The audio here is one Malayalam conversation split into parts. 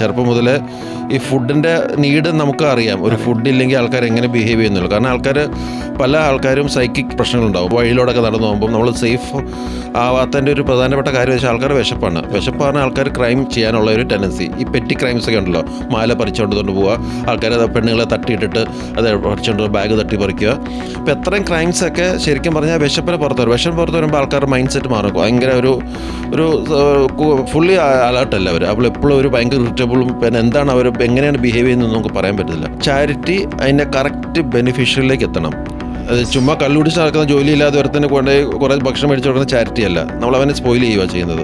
ചെറുപ്പം മുതൽ ഈ ഫുഡിന്റെ നീഡ് നമുക്ക് അറിയാം. ഒരു ഫുഡ് ഇല്ലെങ്കിൽ ആൾക്കാർ എങ്ങനെ ബിഹേവ് ചെയ്യുന്നുള്ളൂ. കാരണം ആൾക്കാർ പല ആൾക്കാരും സൈക്കിക് പ്രശ്നങ്ങളുണ്ടാവും. വഴിയിലൂടെയൊക്കെ നടന്നു പോകുമ്പോൾ നമ്മൾ സേഫ് ആവാത്തതിന്റെ ഒരു പ്രധാനപ്പെട്ട കാര്യം വെച്ചാൽ ആൾക്കാർ വിശപ്പാണ്. വിശപ്പ് പറഞ്ഞാൽ ആൾക്കാർ ക്രൈം ചെയ്യാനുള്ള ഒരു ടെൻഡൻസി ഈ പെറ്റി ക്രൈംസ് ഒക്കെ ഉണ്ടല്ലോ. മാല പറിച്ചുകൊണ്ട് കൊണ്ട് പോവുക ആൾക്കാർ പെണ്ണുങ്ങളെ തട്ടിയിട്ടിട്ട് അത് പറിച്ചുകൊണ്ട് ബാഗ് തട്ടി പറിക്കുക. അപ്പോൾ എത്രയും ക്രൈംസ് ഒക്കെ ശരിക്കും പറഞ്ഞാൽ വിശപ്പിനെ പുറത്ത് വരും. വിശപ്പ് പുറത്ത് വരുമ്പോൾ ആൾക്കാരുടെ മൈൻഡ് സെറ്റ് മാറും. ഭയങ്കര ഒരു ഒരു ഫുള്ളി അലേർട്ടല്ല അവർ അപ്പോൾ എപ്പോഴും ഒരു ഭയങ്കര ഇറിറ്റബിളും പിന്നെ എന്താണ് അവർ എങ്ങനെയാണ് ബിഹേവ് ചെയ്യുന്നത് നമുക്ക് പറയാൻ പറ്റില്ല ചാരിറ്റി അതിന്റെ കറക്റ്റ് ബെനിഫിഷ്യറിലേക്ക് എത്തണം. ചുമ്മാ കള്ളുപിടിച്ച് നടക്കുന്ന ജോലിയില്ലാതെ തന്നെ കൊണ്ട് കുറേ ഭക്ഷണം മേടിച്ച് കൊടുക്കുന്ന ചാരിറ്റി അല്ല. നമ്മൾ അവനെ സ്പോയിൽ ചെയ്യുക ചെയ്യുന്നത്.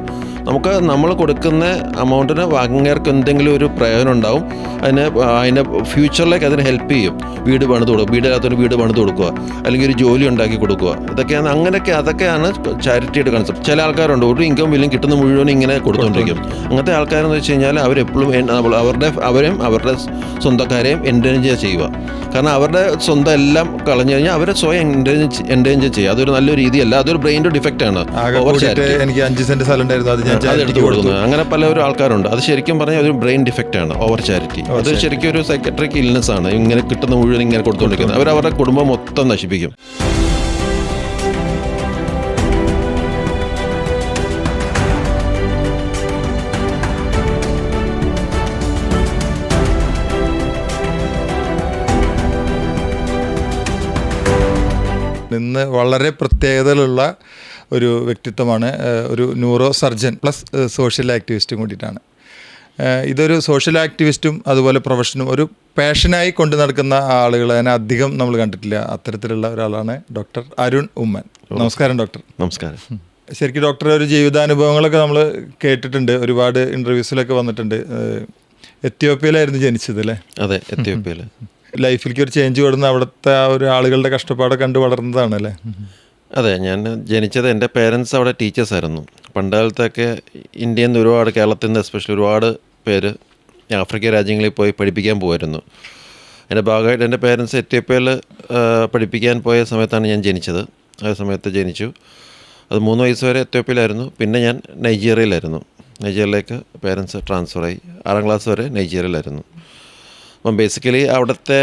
നമുക്ക് നമ്മൾ കൊടുക്കുന്ന എമൗണ്ടിന് അങ്ങേർക്ക് എന്തെങ്കിലും ഒരു പ്രയോജനം ഉണ്ടാവും. അതിന് അതിന്റെ ഫ്യൂച്ചറിലേക്ക് അതിന് ഹെൽപ്പ് ചെയ്യും. വീട് പണിത് കൊടുക്കും വീടില്ലാത്തൊരു വീട് പണിത് കൊടുക്കുക. അല്ലെങ്കിൽ ഒരു ജോലി ഉണ്ടാക്കി കൊടുക്കുക. ഇതൊക്കെയാണ് അങ്ങനെയൊക്കെ അതൊക്കെയാണ് ചാരിറ്റിയുടെ കൺസെപ്റ്റ് ചില ആൾക്കാരുണ്ട്. ഒരു ഇൻകം ബില്ലും കിട്ടുന്ന മുഴുവൻ ഇങ്ങനെ കൊടുത്തുകൊണ്ടിരിക്കും അങ്ങനത്തെ ആൾക്കാരെന്ന് വെച്ച് കഴിഞ്ഞാൽ അവരെപ്പോഴും അവരുടെ അവരെയും അവരുടെ സ്വന്തക്കാരെയും എൻഡേഞ്ചർ ചെയ്യുക. കാരണം അവരുടെ സ്വന്തം എല്ലാം കളഞ്ഞു കഴിഞ്ഞാൽ അവരെ സ്വയം എൻഡേഞ്ചർ ചെയ്യുക അതൊരു നല്ല രീതിയല്ല. അതൊരു ബ്രെയിന്റെ ഡിഫക്റ്റ് ആണ്. എനിക്ക് അഞ്ച് സെന്റ് സ്ഥലം ഉണ്ടായിരുന്നു അത് ഞാൻ അത് കൊടുക്കുന്നു. എടുത്തു കൊടുത്തു. കൊടുക്കുന്നത് അങ്ങനെ പലവരും ആൾക്കാരുണ്ട്. അത് ശരിക്കും പറഞ്ഞാൽ ഒരു ബ്രെയിൻ ഡിഫക്റ്റ് ആണ്. ഓവർ ചാരിറ്റി അത് ശരിക്കും ഒരു സൈക്കട്രിക് ഇൽനെസ് ആണ്. ഇങ്ങനെ കിട്ടുന്ന മുഴുവൻ ഇങ്ങനെ കൊടുത്തുകൊണ്ടിരിക്കുന്നത് അവർ അവരുടെ കുടുംബം മൊത്തം നശിപ്പിക്കും. നിന്ന് വളരെ പ്രത്യേകതകളുള്ള ഒരു വ്യക്തിത്വമാണ് ഒരു ന്യൂറോ സർജൻ പ്ലസ് സോഷ്യൽ ആക്ടിവിസ്റ്റും കൂടിയിട്ടാണ്. ഇതൊരു സോഷ്യൽ ആക്ടിവിസ്റ്റും അതുപോലെ പ്രൊഫഷനും ഒരു പാഷനായി കൊണ്ടു നടക്കുന്ന ആളുകളെ അതിനെ അധികം നമ്മൾ കണ്ടിട്ടില്ല. അത്തരത്തിലുള്ള ഒരാളാണ് ഡോക്ടർ അരുൺ ഉമ്മൻ. നമസ്കാരം ഡോക്ടർ. നമസ്കാരം. ശരിക്കും ഡോക്ടർ ഒരു ജീവിതാനുഭവങ്ങളൊക്കെ നമ്മൾ കേട്ടിട്ടുണ്ട്. ഒരുപാട് ഇന്റർവ്യൂസിലൊക്കെ വന്നിട്ടുണ്ട്. എത്യോപ്യയിലായിരുന്നു ജനിച്ചത് അല്ലേ? അതെ എത്യോപ്യയിൽ ലൈഫിലേക്ക് ഒരു ചേഞ്ച് വരുന്ന അവിടുത്തെ ആ ഒരു ആളുകളുടെ കഷ്ടപ്പാട് കണ്ടു വളർന്നതാണ് അല്ലേ അതെ ഞാൻ ജനിച്ചത് എന്റെ പേരൻസ് അവിടെ ടീച്ചേഴ്സ് ആയിരുന്നു. പണ്ടുകാലത്തൊക്കെ ഇന്ത്യയിൽ നിന്ന് ഒരുപാട് കേരളത്തിൽ നിന്ന് എസ്പെഷ്യലി ഒരുപാട് പേര് ആഫ്രിക്ക രാജ്യങ്ങളിൽ പോയി പഠിപ്പിക്കാൻ പോകുമായിരുന്നു എന്റെ ഭാഗമായിട്ട് എന്റെ പേരൻസ് എത്യോപ്യയിൽ പഠിപ്പിക്കാൻ പോയ സമയത്താണ് ഞാൻ ജനിച്ചത്. ആ സമയത്ത് ജനിച്ചു. അത് മൂന്ന് വയസ്സ് വരെ എത്യോപ്യയിലായിരുന്നു പിന്നെ ഞാൻ നൈജീരിയയിലായിരുന്നു. നൈജീരിയയിലേക്ക് പേരൻസ് ട്രാൻസ്ഫറായി ആറാം ക്ലാസ് വരെ നൈജീരിയയിലായിരുന്നു. അപ്പം ബേസിക്കലി അവിടുത്തെ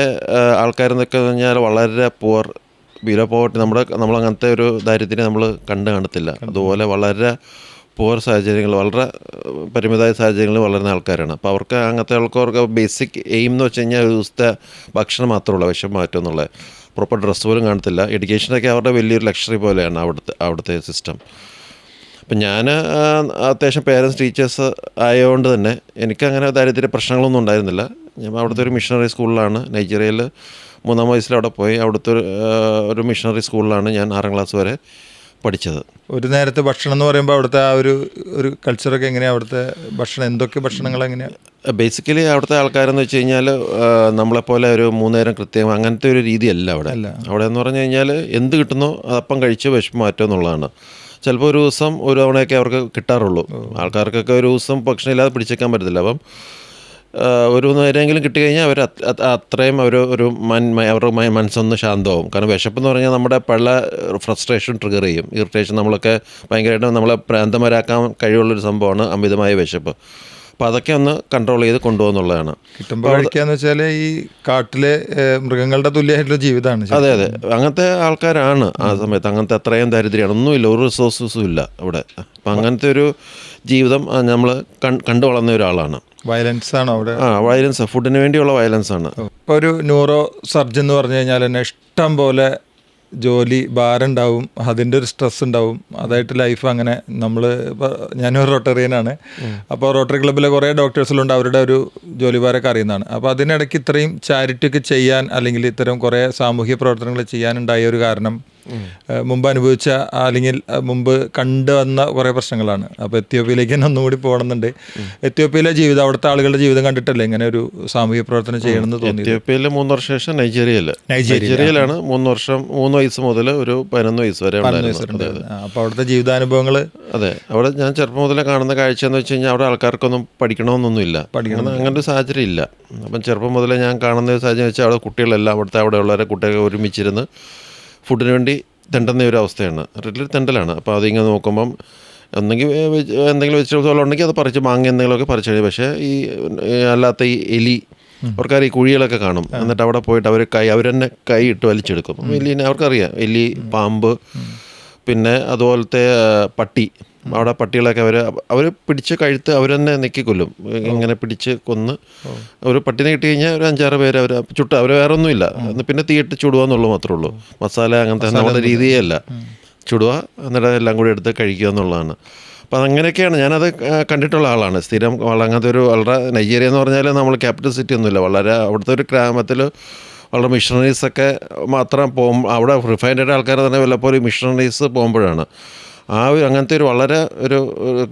ആൾക്കാരെന്നൊക്കെ പറഞ്ഞാൽ വളരെ പുവർ ബിലോ പോവർട്ടി നമ്മുടെ നമ്മളങ്ങനത്തെ ഒരു ദാരിദ്ര്യം നമ്മൾ കണ്ടു കാണത്തില്ല. അതുപോലെ വളരെ പുവർ സാഹചര്യങ്ങൾ വളരെ പരിമിതമായ സാഹചര്യങ്ങളിൽ വളരുന്ന ആൾക്കാരാണ്. അപ്പോൾ അവർക്ക് അങ്ങനത്തെ ആൾക്കാർക്ക് ബേസിക് എയിം എന്ന് വെച്ച് കഴിഞ്ഞാൽ ഒരു ദിവസത്തെ ഭക്ഷണം മാത്രമുള്ള വിഷം മാറ്റം എന്നുള്ളത് പ്രോപ്പർ ഡ്രസ്സ് പോലും കാണത്തില്ല. എഡ്യൂക്കേഷനൊക്കെ അവരുടെ വലിയൊരു ലക്ഷറി പോലെയാണ് അവിടുത്തെ അവിടുത്തെ സിസ്റ്റം അപ്പം ഞാൻ അത്യാവശ്യം പേരൻസ് ടീച്ചേഴ്സ് ആയതുകൊണ്ട് തന്നെ എനിക്കങ്ങനെ ദാരിദ്ര്യ പ്രശ്നങ്ങളൊന്നും ഉണ്ടായിരുന്നില്ല. ഞാൻ അവിടുത്തെ ഒരു മിഷണറി സ്കൂളിലാണ് നൈജീരിയയിൽ മൂന്നാം വയസ്സിൽ അവിടെ പോയി. അവിടുത്തെ ഒരു മിഷണറി സ്കൂളിലാണ് ഞാൻ ആറാം ക്ലാസ് വരെ പഠിച്ചത്. ഒരു നേരത്തെ ഭക്ഷണം എന്ന് പറയുമ്പോൾ അവിടുത്തെ ആ ഒരു ഒരു കൾച്ചറൊക്കെ എങ്ങനെയാണ് അവിടുത്തെ ഭക്ഷണം എന്തൊക്കെ ഭക്ഷണങ്ങൾ എങ്ങനെയാണ് ബേസിക്കലി അവിടുത്തെ ആൾക്കാരെന്ന് വെച്ച് കഴിഞ്ഞാൽ നമ്മളെപ്പോലെ ഒരു മൂന്നേരം കൃത്യം അങ്ങനത്തെ ഒരു രീതിയല്ല അവിടെ. അവിടെ എന്ന് പറഞ്ഞു കഴിഞ്ഞാൽ എന്ത് കിട്ടുന്നോ അതപ്പം കഴിച്ച് വിഷമം മാറ്റുക എന്നുള്ളതാണ്. ചിലപ്പോൾ ഒരു ദിവസം ഒരു തവണയൊക്കെ അവർക്ക് കിട്ടാറുള്ളൂ. ആൾക്കാർക്കൊക്കെ ഒരു ദിവസം ഭക്ഷണം ഇല്ലാതെ പിടിച്ചേക്കാൻ പറ്റത്തില്ല. അപ്പം ഒരു നേരെങ്കിലും കിട്ടിക്കഴിഞ്ഞാൽ അവർ അത്- അത് അത്രയും അവർ ഒരു മൻ അവരുടെ മനസ്സൊന്ന് ശാന്തമാവും. കാരണം വിശപ്പ് എന്ന് പറഞ്ഞാൽ നമ്മുടെ പല ഫ്രസ്ട്രേഷൻ ട്രിഗർ ചെയ്യും. ഇറിറ്റേഷൻ നമ്മളൊക്കെ ഭയങ്കരമായിട്ട് നമ്മളെ പ്രാന്തമരാക്കാൻ കഴിവുള്ളൊരു സംഭവമാണ് അമിതമായ വിശപ്പ്. അപ്പോൾ അതൊക്കെ ഒന്ന് കൺട്രോൾ ചെയ്ത് കൊണ്ടുപോകുന്നുള്ളതാണ്. കിട്ടുമ്പോൾ കഴിക്കാന്ന് വെച്ചാൽ ഈ കാട്ടിലെ മൃഗങ്ങളുടെ തുല്യമായിട്ടുള്ള ജീവിതമാണ് അതെ അതെ. അങ്ങനത്തെ ആൾക്കാരാണ് ആ സമയത്ത്. അങ്ങനത്തെ അത്രയും ദാരിദ്ര്യമാണ്. ഒന്നുമില്ല ഒരു റിസോഴ്സസും ഇല്ല അവിടെ അപ്പം അങ്ങനത്തെ ഒരു ജീവിതം നമ്മൾ കണ്ടു വളർന്ന ഒരാളാണ്. വയലൻസ് ആണോ അവിടെ? ആ വയലൻസ് ഫുഡിന് വേണ്ടിയുള്ള വയലൻസ് ആണ്. ഇപ്പോൾ ഒരു ന്യൂറോ സർജൻ എന്ന് പറഞ്ഞു കഴിഞ്ഞാൽ തന്നെ ഇഷ്ടം പോലെ ജോലി ഭാരം ഉണ്ടാവും അതിന്റെ ഒരു സ്ട്രെസ് ഉണ്ടാവും. അതായിട്ട് ലൈഫ് അങ്ങനെ നമ്മൾ ഇപ്പോൾ ഞാനൊരു റോട്ടറിയനാണ് അപ്പോൾ റോട്ടറി ക്ലബ്ബിലെ കുറേ ഡോക്ടേഴ്സിലുണ്ട് അവരുടെ ഒരു ജോലി ഭാരമൊക്കെ അറിയുന്നതാണ്. അപ്പോൾ അതിനിടയ്ക്ക് ഇത്രയും ചാരിറ്റി ഒക്കെ ചെയ്യാൻ അല്ലെങ്കിൽ ഇത്തരം കുറേ സാമൂഹ്യ പ്രവർത്തനങ്ങൾ ചെയ്യാനുണ്ടായ ഒരു കാരണം മുമ്പ് അനുഭവിച്ച അല്ലെങ്കിൽ മുമ്പ് കണ്ടുവന്ന കുറേ പ്രശ്നങ്ങളാണ്. അപ്പോൾ എത്യോപ്യയിലേക്ക് തന്നെ ഒന്നുകൂടി പോകണമെന്നുണ്ട്. എത്യോപ്യയിലെ ജീവിതം അവിടുത്തെ ആളുകളുടെ ജീവിതം കണ്ടിട്ടല്ലേ ഇങ്ങനെ ഒരു സാമൂഹ്യ പ്രവർത്തനം ചെയ്യണമെന്ന് തോന്നി എത്യോപ്യയിൽ മൂന്ന് വർഷം ശേഷം നൈജീരിയയിൽ നൈജീരിയയിലാണ് മൂന്ന് വർഷം മൂന്ന് വയസ്സ് മുതൽ ഒരു പതിനൊന്ന് വയസ്സ് വരെ അപ്പോൾ അവിടുത്തെ ജീവിതാനുഭവങ്ങൾ അതെ അവിടെ ഞാൻ ചെറുപ്പം മുതലേ കാണുന്ന കാഴ്ച എന്ന് വെച്ച് കഴിഞ്ഞാൽ അവിടെ ആൾക്കാർക്കൊന്നും പഠിക്കണമെന്നൊന്നുമില്ല. പഠിക്കണം. അങ്ങനെ ഒരു സാഹചര്യം ഇല്ല. അപ്പം ചെറുപ്പം മുതലേ ഞാൻ കാണുന്ന ഒരു സാഹചര്യം വെച്ചാൽ അവിടെ കുട്ടികളെല്ലാം അവിടുത്തെ അവിടെ ഉള്ളവരെ കുട്ടികൾ ഒരുമിച്ചിരുന്ന് ഫുഡിന് വേണ്ടി തെണ്ടുന്ന ഒരു അവസ്ഥയാണ്. റെഡിലൊരു തെണ്ടലാണ്. അപ്പോൾ അതിങ്ങനെ നോക്കുമ്പം ഒന്നെങ്കിൽ എന്തെങ്കിലും വെജിറ്റബിൾസ് ഉണ്ടെങ്കിൽ അത് പറിച്ച് മാങ്ങ എന്തെങ്കിലുമൊക്കെ പറിച്ച് കഴിഞ്ഞാൽ പക്ഷേ ഈ അല്ലാത്ത ഈ എലി അവർക്കാർ ഈ കുഴികളൊക്കെ കാണും. എന്നിട്ട് അവിടെ പോയിട്ട് അവർ കൈ അവർ തന്നെ കൈ ഇട്ട് വലിച്ചെടുക്കും. എലീനെ അവർക്കറിയാം. എലി പാമ്പ് പിന്നെ അതുപോലത്തെ പട്ടി അവിടെ പട്ടികളൊക്കെ അവർ അവർ പിടിച്ച് കഴുത്ത് അവർ തന്നെ നെക്കിക്കൊല്ലും ഇങ്ങനെ പിടിച്ച് കൊന്ന് ഒരു പട്ടിനെ കിട്ടി കഴിഞ്ഞാൽ ഒരു അഞ്ചാറ് പേര് അവർ ചുട്ട് അവർ വേറെ ഒന്നുമില്ല പിന്നെ തീയിട്ട് ചുടുക എന്നുള്ളത് മാത്രമേ ഉള്ളൂ. മസാല അങ്ങനത്തെ നമ്മുടെ രീതിയല്ല. ചുടുക എന്നിട്ട് എല്ലാം കൂടി എടുത്ത് കഴിക്കുക എന്നുള്ളതാണ്. അപ്പോൾ അതങ്ങനെയൊക്കെയാണ് ഞാനത് കണ്ടിട്ടുള്ള ആളാണ്. സ്ഥിരം വളങ്ങാത്ത അങ്ങനത്തെ ഒരു വളരെ നൈജീരിയ എന്ന് പറഞ്ഞാൽ നമ്മൾ ക്യാപിറ്റൽ സിറ്റി ഒന്നുമില്ല. വളരെ അവിടുത്തെ ഒരു ഗ്രാമത്തിൽ വളരെ മിഷണറീസൊക്കെ മാത്രം പോകും അവിടെ റിഫൈൻഡ് ആൾക്കാർ തന്നെ വല്ലപ്പോഴും മിഷണറീസ് പോകുമ്പോഴാണ്. ആ ഒരു അങ്ങനത്തെ ഒരു വളരെ ഒരു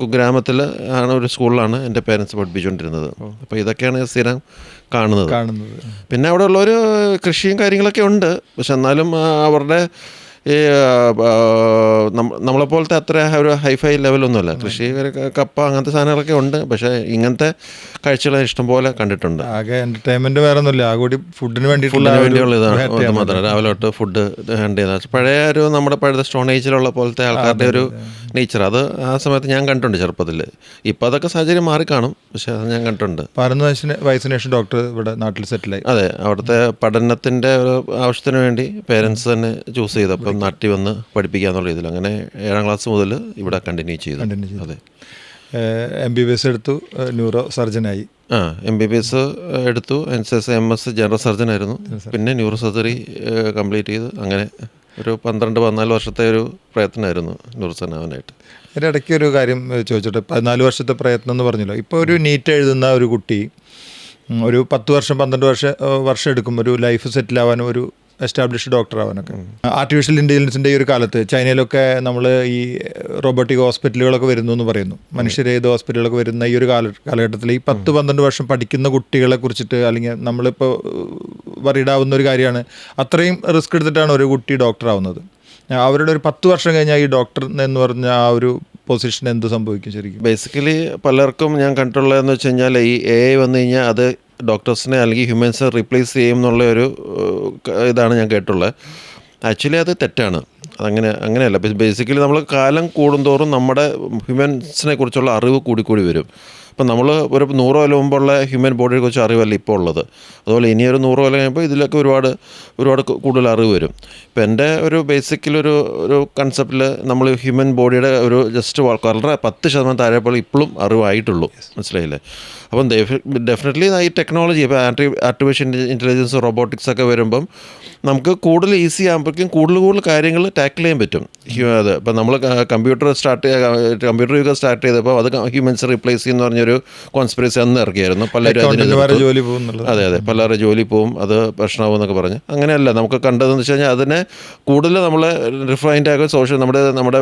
ഗ്രാമത്തിൽ ആണ് ഒരു സ്കൂളിലാണ് എന്റെ പേരൻസ് പഠിപ്പിച്ചുകൊണ്ടിരുന്നത് അപ്പോൾ ഇതൊക്കെയാണ് സ്ഥിരം കാണുന്നത്. കാണുന്നത്. പിന്നെ അവിടെ ഉള്ളൊരു കൃഷിയും കാര്യങ്ങളൊക്കെ ഉണ്ട്. പക്ഷെ എന്നാലും അവരുടെ ഈ നമ്മളെപ്പോലത്തെ അത്ര ഒരു ഹൈഫൈ ലെവലൊന്നുമല്ല. കൃഷി കപ്പ അങ്ങനത്തെ സാധനങ്ങളൊക്കെ ഉണ്ട്. പക്ഷേ ഇങ്ങനത്തെ കാഴ്ചകൾ ഇഷ്ടംപോലെ കണ്ടിട്ടുണ്ട്. ആകെ എന്റർടൈൻമെന്റ് വേറെ ഒന്നുമില്ല ആ കൂടി ഫുഡിന് വേണ്ടി ഫുഡിന് ആ ഒരു വേണ്ടിയുള്ള ഇതാണ്. മാത്രം രാവിലെ തൊട്ട് ഫുഡ് ഹാൻഡ് ചെയ്താൽ പഴയ ഒരു നമ്മുടെ പഴയ സ്റ്റോൺ ഏജിലുള്ള പോലത്തെ ആൾക്കാരുടെ ഒരു നേച്ചർ അത്. ആ സമയത്ത് ഞാൻ കണ്ടിട്ടുണ്ട് ചെറുപ്പത്തിൽ. ഇപ്പം അതൊക്കെ സാഹചര്യം മാറി കാണും. പക്ഷേ അത് ഞാൻ കണ്ടിട്ടുണ്ട്. പതിനൊന്ന് വയസ്സിന് വയസ്സിന് ശേഷം ഡോക്ടർ ഇവിടെ നാട്ടിൽ സെറ്റിലായി അതെ അവിടുത്തെ പഠനത്തിന്റെ ഒരു ആവശ്യത്തിന് വേണ്ടി പേരൻസ് തന്നെ ചൂസ് ചെയ്തു അപ്പം നാട്ടിൽ വന്ന് പഠിപ്പിക്കുക എന്നുള്ള രീതിയിൽ അങ്ങനെ ഏഴാം ക്ലാസ് മുതൽ ഇവിടെ കണ്ടിന്യൂ ചെയ്തു. അതെ. എം ബി ബി എസ് എടുത്തു ന്യൂറോ സർജനായി. ആ എം ബി ബി എസ് എടുത്തു. N C S M S general surgeon. ആയിരുന്നു പിന്നെ ന്യൂറോ സർജറി കംപ്ലീറ്റ് ചെയ്ത്. അങ്ങനെ ഒരു പന്ത്രണ്ട് പതിനാല് വർഷത്തെ ഒരു പ്രയത്നമായിരുന്നു ന്യൂറോ സർജൻ ആവാനായിട്ട് അതിന്റെ ഇടയ്ക്ക് ഒരു കാര്യം ഏഹ്, ചോദിച്ചോട്ടെ. പതിനാല് വർഷത്തെ പ്രയത്നം എന്ന് പറഞ്ഞല്ലോ. ഇപ്പോൾ ഒരു നീറ്റ് എഴുതുന്ന ഒരു കുട്ടി ഉം, ഒരു പത്ത് വർഷം പന്ത്രണ്ട് വർഷം ഏഹ്, വർഷം എടുക്കും ഒരു ലൈഫ് സെറ്റിൽ ആവാനും ഒരു എസ്റ്റാബ്ലിഷ്ഡ് ഡോക്ടർ ആവാനൊക്കെ. ആർട്ടിഫിഷ്യൽ ഇന്റലിജൻസിന്റെ ഈ ഒരു കാലത്ത് ചൈനയിലൊക്കെ നമ്മൾ ഈ റോബോട്ടിക് ഹോസ്പിറ്റലുകളൊക്കെ വരുന്നു എന്ന് പറയുന്നു മനുഷ്യരേത് ഹോസ്പിറ്റലുകളൊക്കെ വരുന്ന ഈ ഒരു കാല കാലഘട്ടത്തിൽ ഈ പത്ത് പന്ത്രണ്ട് വർഷം പഠിക്കുന്ന കുട്ടികളെ കുറിച്ചിട്ട് അല്ലെങ്കിൽ നമ്മളിപ്പോൾ വറിയിടാവുന്ന ഒരു കാര്യമാണ്. അത്രയും റിസ്ക് എടുത്തിട്ടാണ് ഒരു കുട്ടി ഡോക്ടറാവുന്നത് അവരുടെ ഒരു പത്ത് വർഷം കഴിഞ്ഞാൽ ഈ ഡോക്ടർ എന്ന് പറഞ്ഞ ആ ഒരു പൊസിഷൻ എന്ത് സംഭവിക്കും ശരിക്കും? ബേസിക്കലി പലർക്കും ഞാൻ കണ്ടിട്ടുള്ളതെന്ന് വെച്ച് കഴിഞ്ഞാൽ ഈ എ ഐ വന്നു കഴിഞ്ഞാൽ അത് ഡോക്ടേഴ്സിനെ അല്ലെങ്കിൽ ഹ്യൂമൻസിനെ റീപ്ലേസ് ചെയ്യും എന്നുള്ള ഒരു ഇതാണ് ഞാൻ കേട്ടുള്ളത് ആക്ച്വലി അത് തെറ്റാണ്. അതങ്ങനെ അങ്ങനെയല്ല. ബേസിക്കലി നമ്മൾ കാലം കൂടുന്തോറും നമ്മുടെ ഹ്യൂമൻസിനെ കുറിച്ചുള്ള അറിവ് കൂടിക്കൂടി വരും. ഇപ്പം നമ്മൾ ഒരു നൂറ് കൊല്ലം മുമ്പുള്ള ഹ്യൂമൻ ബോഡിയെ കുറിച്ച് അറിവല്ല ഇപ്പോൾ ഉള്ളത്. അതുപോലെ ഇനിയൊരു നൂറ് കൊല്ലം കഴിയുമ്പോൾ ഇതിലൊക്കെ ഒരുപാട് ഒരുപാട് കൂടുതൽ അറിവ് വരും. ഇപ്പം എന്റെ ഒരു ബേസിക്കലൊരു ഒരു കൺസെപ്റ്റിൽ നമ്മൾ ഹ്യൂമൻ ബോഡിയുടെ ഒരു ജസ്റ്റ് വളരെ പത്ത് ശതമാനം താഴെപ്പോൾ ഇപ്പോഴും അറിവായിട്ടുള്ളൂ. മനസ്സിലായില്ലേ? അപ്പം ഡെഫിനറ്റ്ലി ഈ ടെക്നോളജി ഇപ്പോൾ ആർട്ടി ആർട്ടിഫിഷ്യൽ ഇന്റലിജൻസ് റോബോട്ടിക്സ് ഒക്കെ വരുമ്പം നമുക്ക് കൂടുതൽ ഈസി ആകുമ്പോഴേക്കും കൂടുതൽ കൂടുതൽ കാര്യങ്ങൾ ടാക്കിൾ ചെയ്യാൻ പറ്റും. ഹ്യൂ- അത് ഇപ്പം നമ്മൾ കമ്പ്യൂട്ടർ സ്റ്റാർട്ട് കമ്പ്യൂട്ടർ യുഗം സ്റ്റാർട്ട് ചെയ്തപ്പോൾ അത് ഹ്യൂമൻസ് റീപ്ലേസ് ചെയ്യുന്ന പറഞ്ഞൊരു കോൺസ്പിറസി അന്ന് ഇറക്കിയായിരുന്നു. പലരും. ജോലി പോകും അതെ അതെ. പലരുടെ ജോലി പോവും അത് പ്രശ്നമാവും എന്നൊക്കെ പറഞ്ഞ്. അങ്ങനെയല്ല നമുക്ക് കണ്ടതെന്ന് വെച്ച് കഴിഞ്ഞാൽ അതിനെ കൂടുതൽ നമ്മൾ റിഫൈൻഡ് ആക്കുക സോഷ്യൽ നമ്മുടെ നമ്മുടെ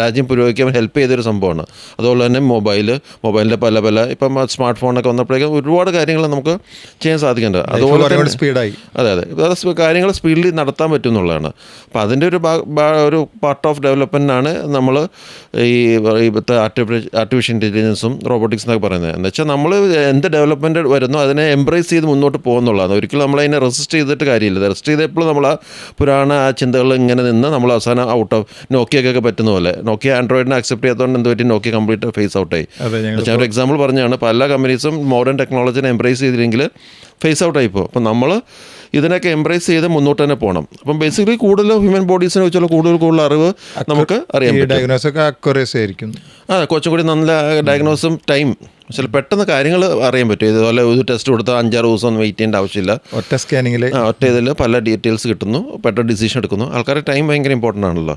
രാജ്യം പുരോഗമിക്കാൻ ഹെൽപ്പ് ചെയ്തൊരു സംഭവമാണ്. അതുപോലെ തന്നെ മൊബൈൽ മൊബൈലിന്റെ പല പല ഇപ്പം സ്മാർട്ട് ഫോണൊക്കെ വന്നപ്പോഴേക്കും ഒരുപാട് കാര്യങ്ങൾ നമുക്ക് ചെയ്യാൻ സാധിക്കേണ്ടത് അതുപോലെ സ്പീഡായി അതെ അതെ. അത് കാര്യങ്ങൾ സ്പീഡിൽ നടത്താൻ പറ്റും എന്നുള്ളതാണ് അപ്പോൾ അതിന്റെ ഒരു ഒരു പാർട്ട് ഓഫ് ഡെവലപ്മെന്റാണ് നമ്മൾ ഈ ഇപ്പോഴത്തെ ആർട്ടിഫിഷ്യൽ ഇന്റലിജൻസും റോബോട്ടിക്സ് എന്നൊക്കെ പറയുന്നത്. എന്ന് വെച്ചാൽ നമ്മൾ എന്ത് ഡെവലപ്മെന്റ് വരുന്നോ അതിനെ എംബ്രേസ് ചെയ്ത് മുന്നോട്ട് പോകുന്നുള്ളതാണ്. ഒരിക്കലും നമ്മളതിനെ റെസിസ്റ്റ് ചെയ്തിട്ട് കാര്യമില്ല. റെസിസ്റ്റ് ചെയ്തപ്പോൾ നമ്മൾ ആ പുരാണ ആ ചിന്തകൾ ഇങ്ങനെ നിന്ന് നമ്മൾ അവസാനം ഔട്ട് ഓഫ് നോക്കിയൊക്കെ പറ്റുന്ന പോലെ. നോക്കിയ ആൻഡ്രോയിഡിനെ അക്സെപ്റ്റ് ചെയ്യാത്തതുകൊണ്ട് എന്ത് പറ്റി? നോക്കിയ കംപ്ലീറ്റ് ഫേസ് ഔട്ടായി ആയി. അപ്പോൾ ഞാൻ ഒരു എക്സാമ്പിൾ പറഞ്ഞാണ് പല കമ്പനീസും മോഡേൺ ടെക്നോളജിനെ എംബ്രേസ് ചെയ്തില്ലെങ്കിൽ ഫേസ് ഔട്ട് ആയിപ്പോൾ അപ്പോൾ നമ്മൾ ഇതിനൊക്കെ എംബ്രേസ് ചെയ്ത് മുന്നോട്ട് തന്നെ പോകണം അപ്പം ബേസിക്കലി കൂടുതൽ ഹ്യൂമൻ ബോഡീസിനെ വെച്ചുള്ള കൂടുതൽ കൂടുതൽ അറിവ് നമുക്ക് അറിയാം ഡയഗ്നോസ് ഒക്കെ ആയിരിക്കും. ആ കുറച്ചും കൂടി നല്ല ഡയഗ്നോസും ടൈം ചില പെട്ടെന്ന് കാര്യങ്ങൾ അറിയാൻ പറ്റും. ഇതുപോലെ ഒരു ടെസ്റ്റ് കൊടുത്താൽ അഞ്ചാറ് ദിവസം ഒന്നും വെയിറ്റ് ചെയ്യേണ്ട ആവശ്യമില്ല. ഒറ്റ സ്കാനിങ്ങിൽ ഒറ്റ ഇതിൽ പല ഡീറ്റെയിൽസ് കിട്ടുന്നു. പെട്ടെന്ന് ഡിസിഷൻ എടുക്കുന്നു. ആൾക്കാരുടെ ടൈം ഭയങ്കര ഇമ്പോർട്ടന്റ് ആണല്ലോ.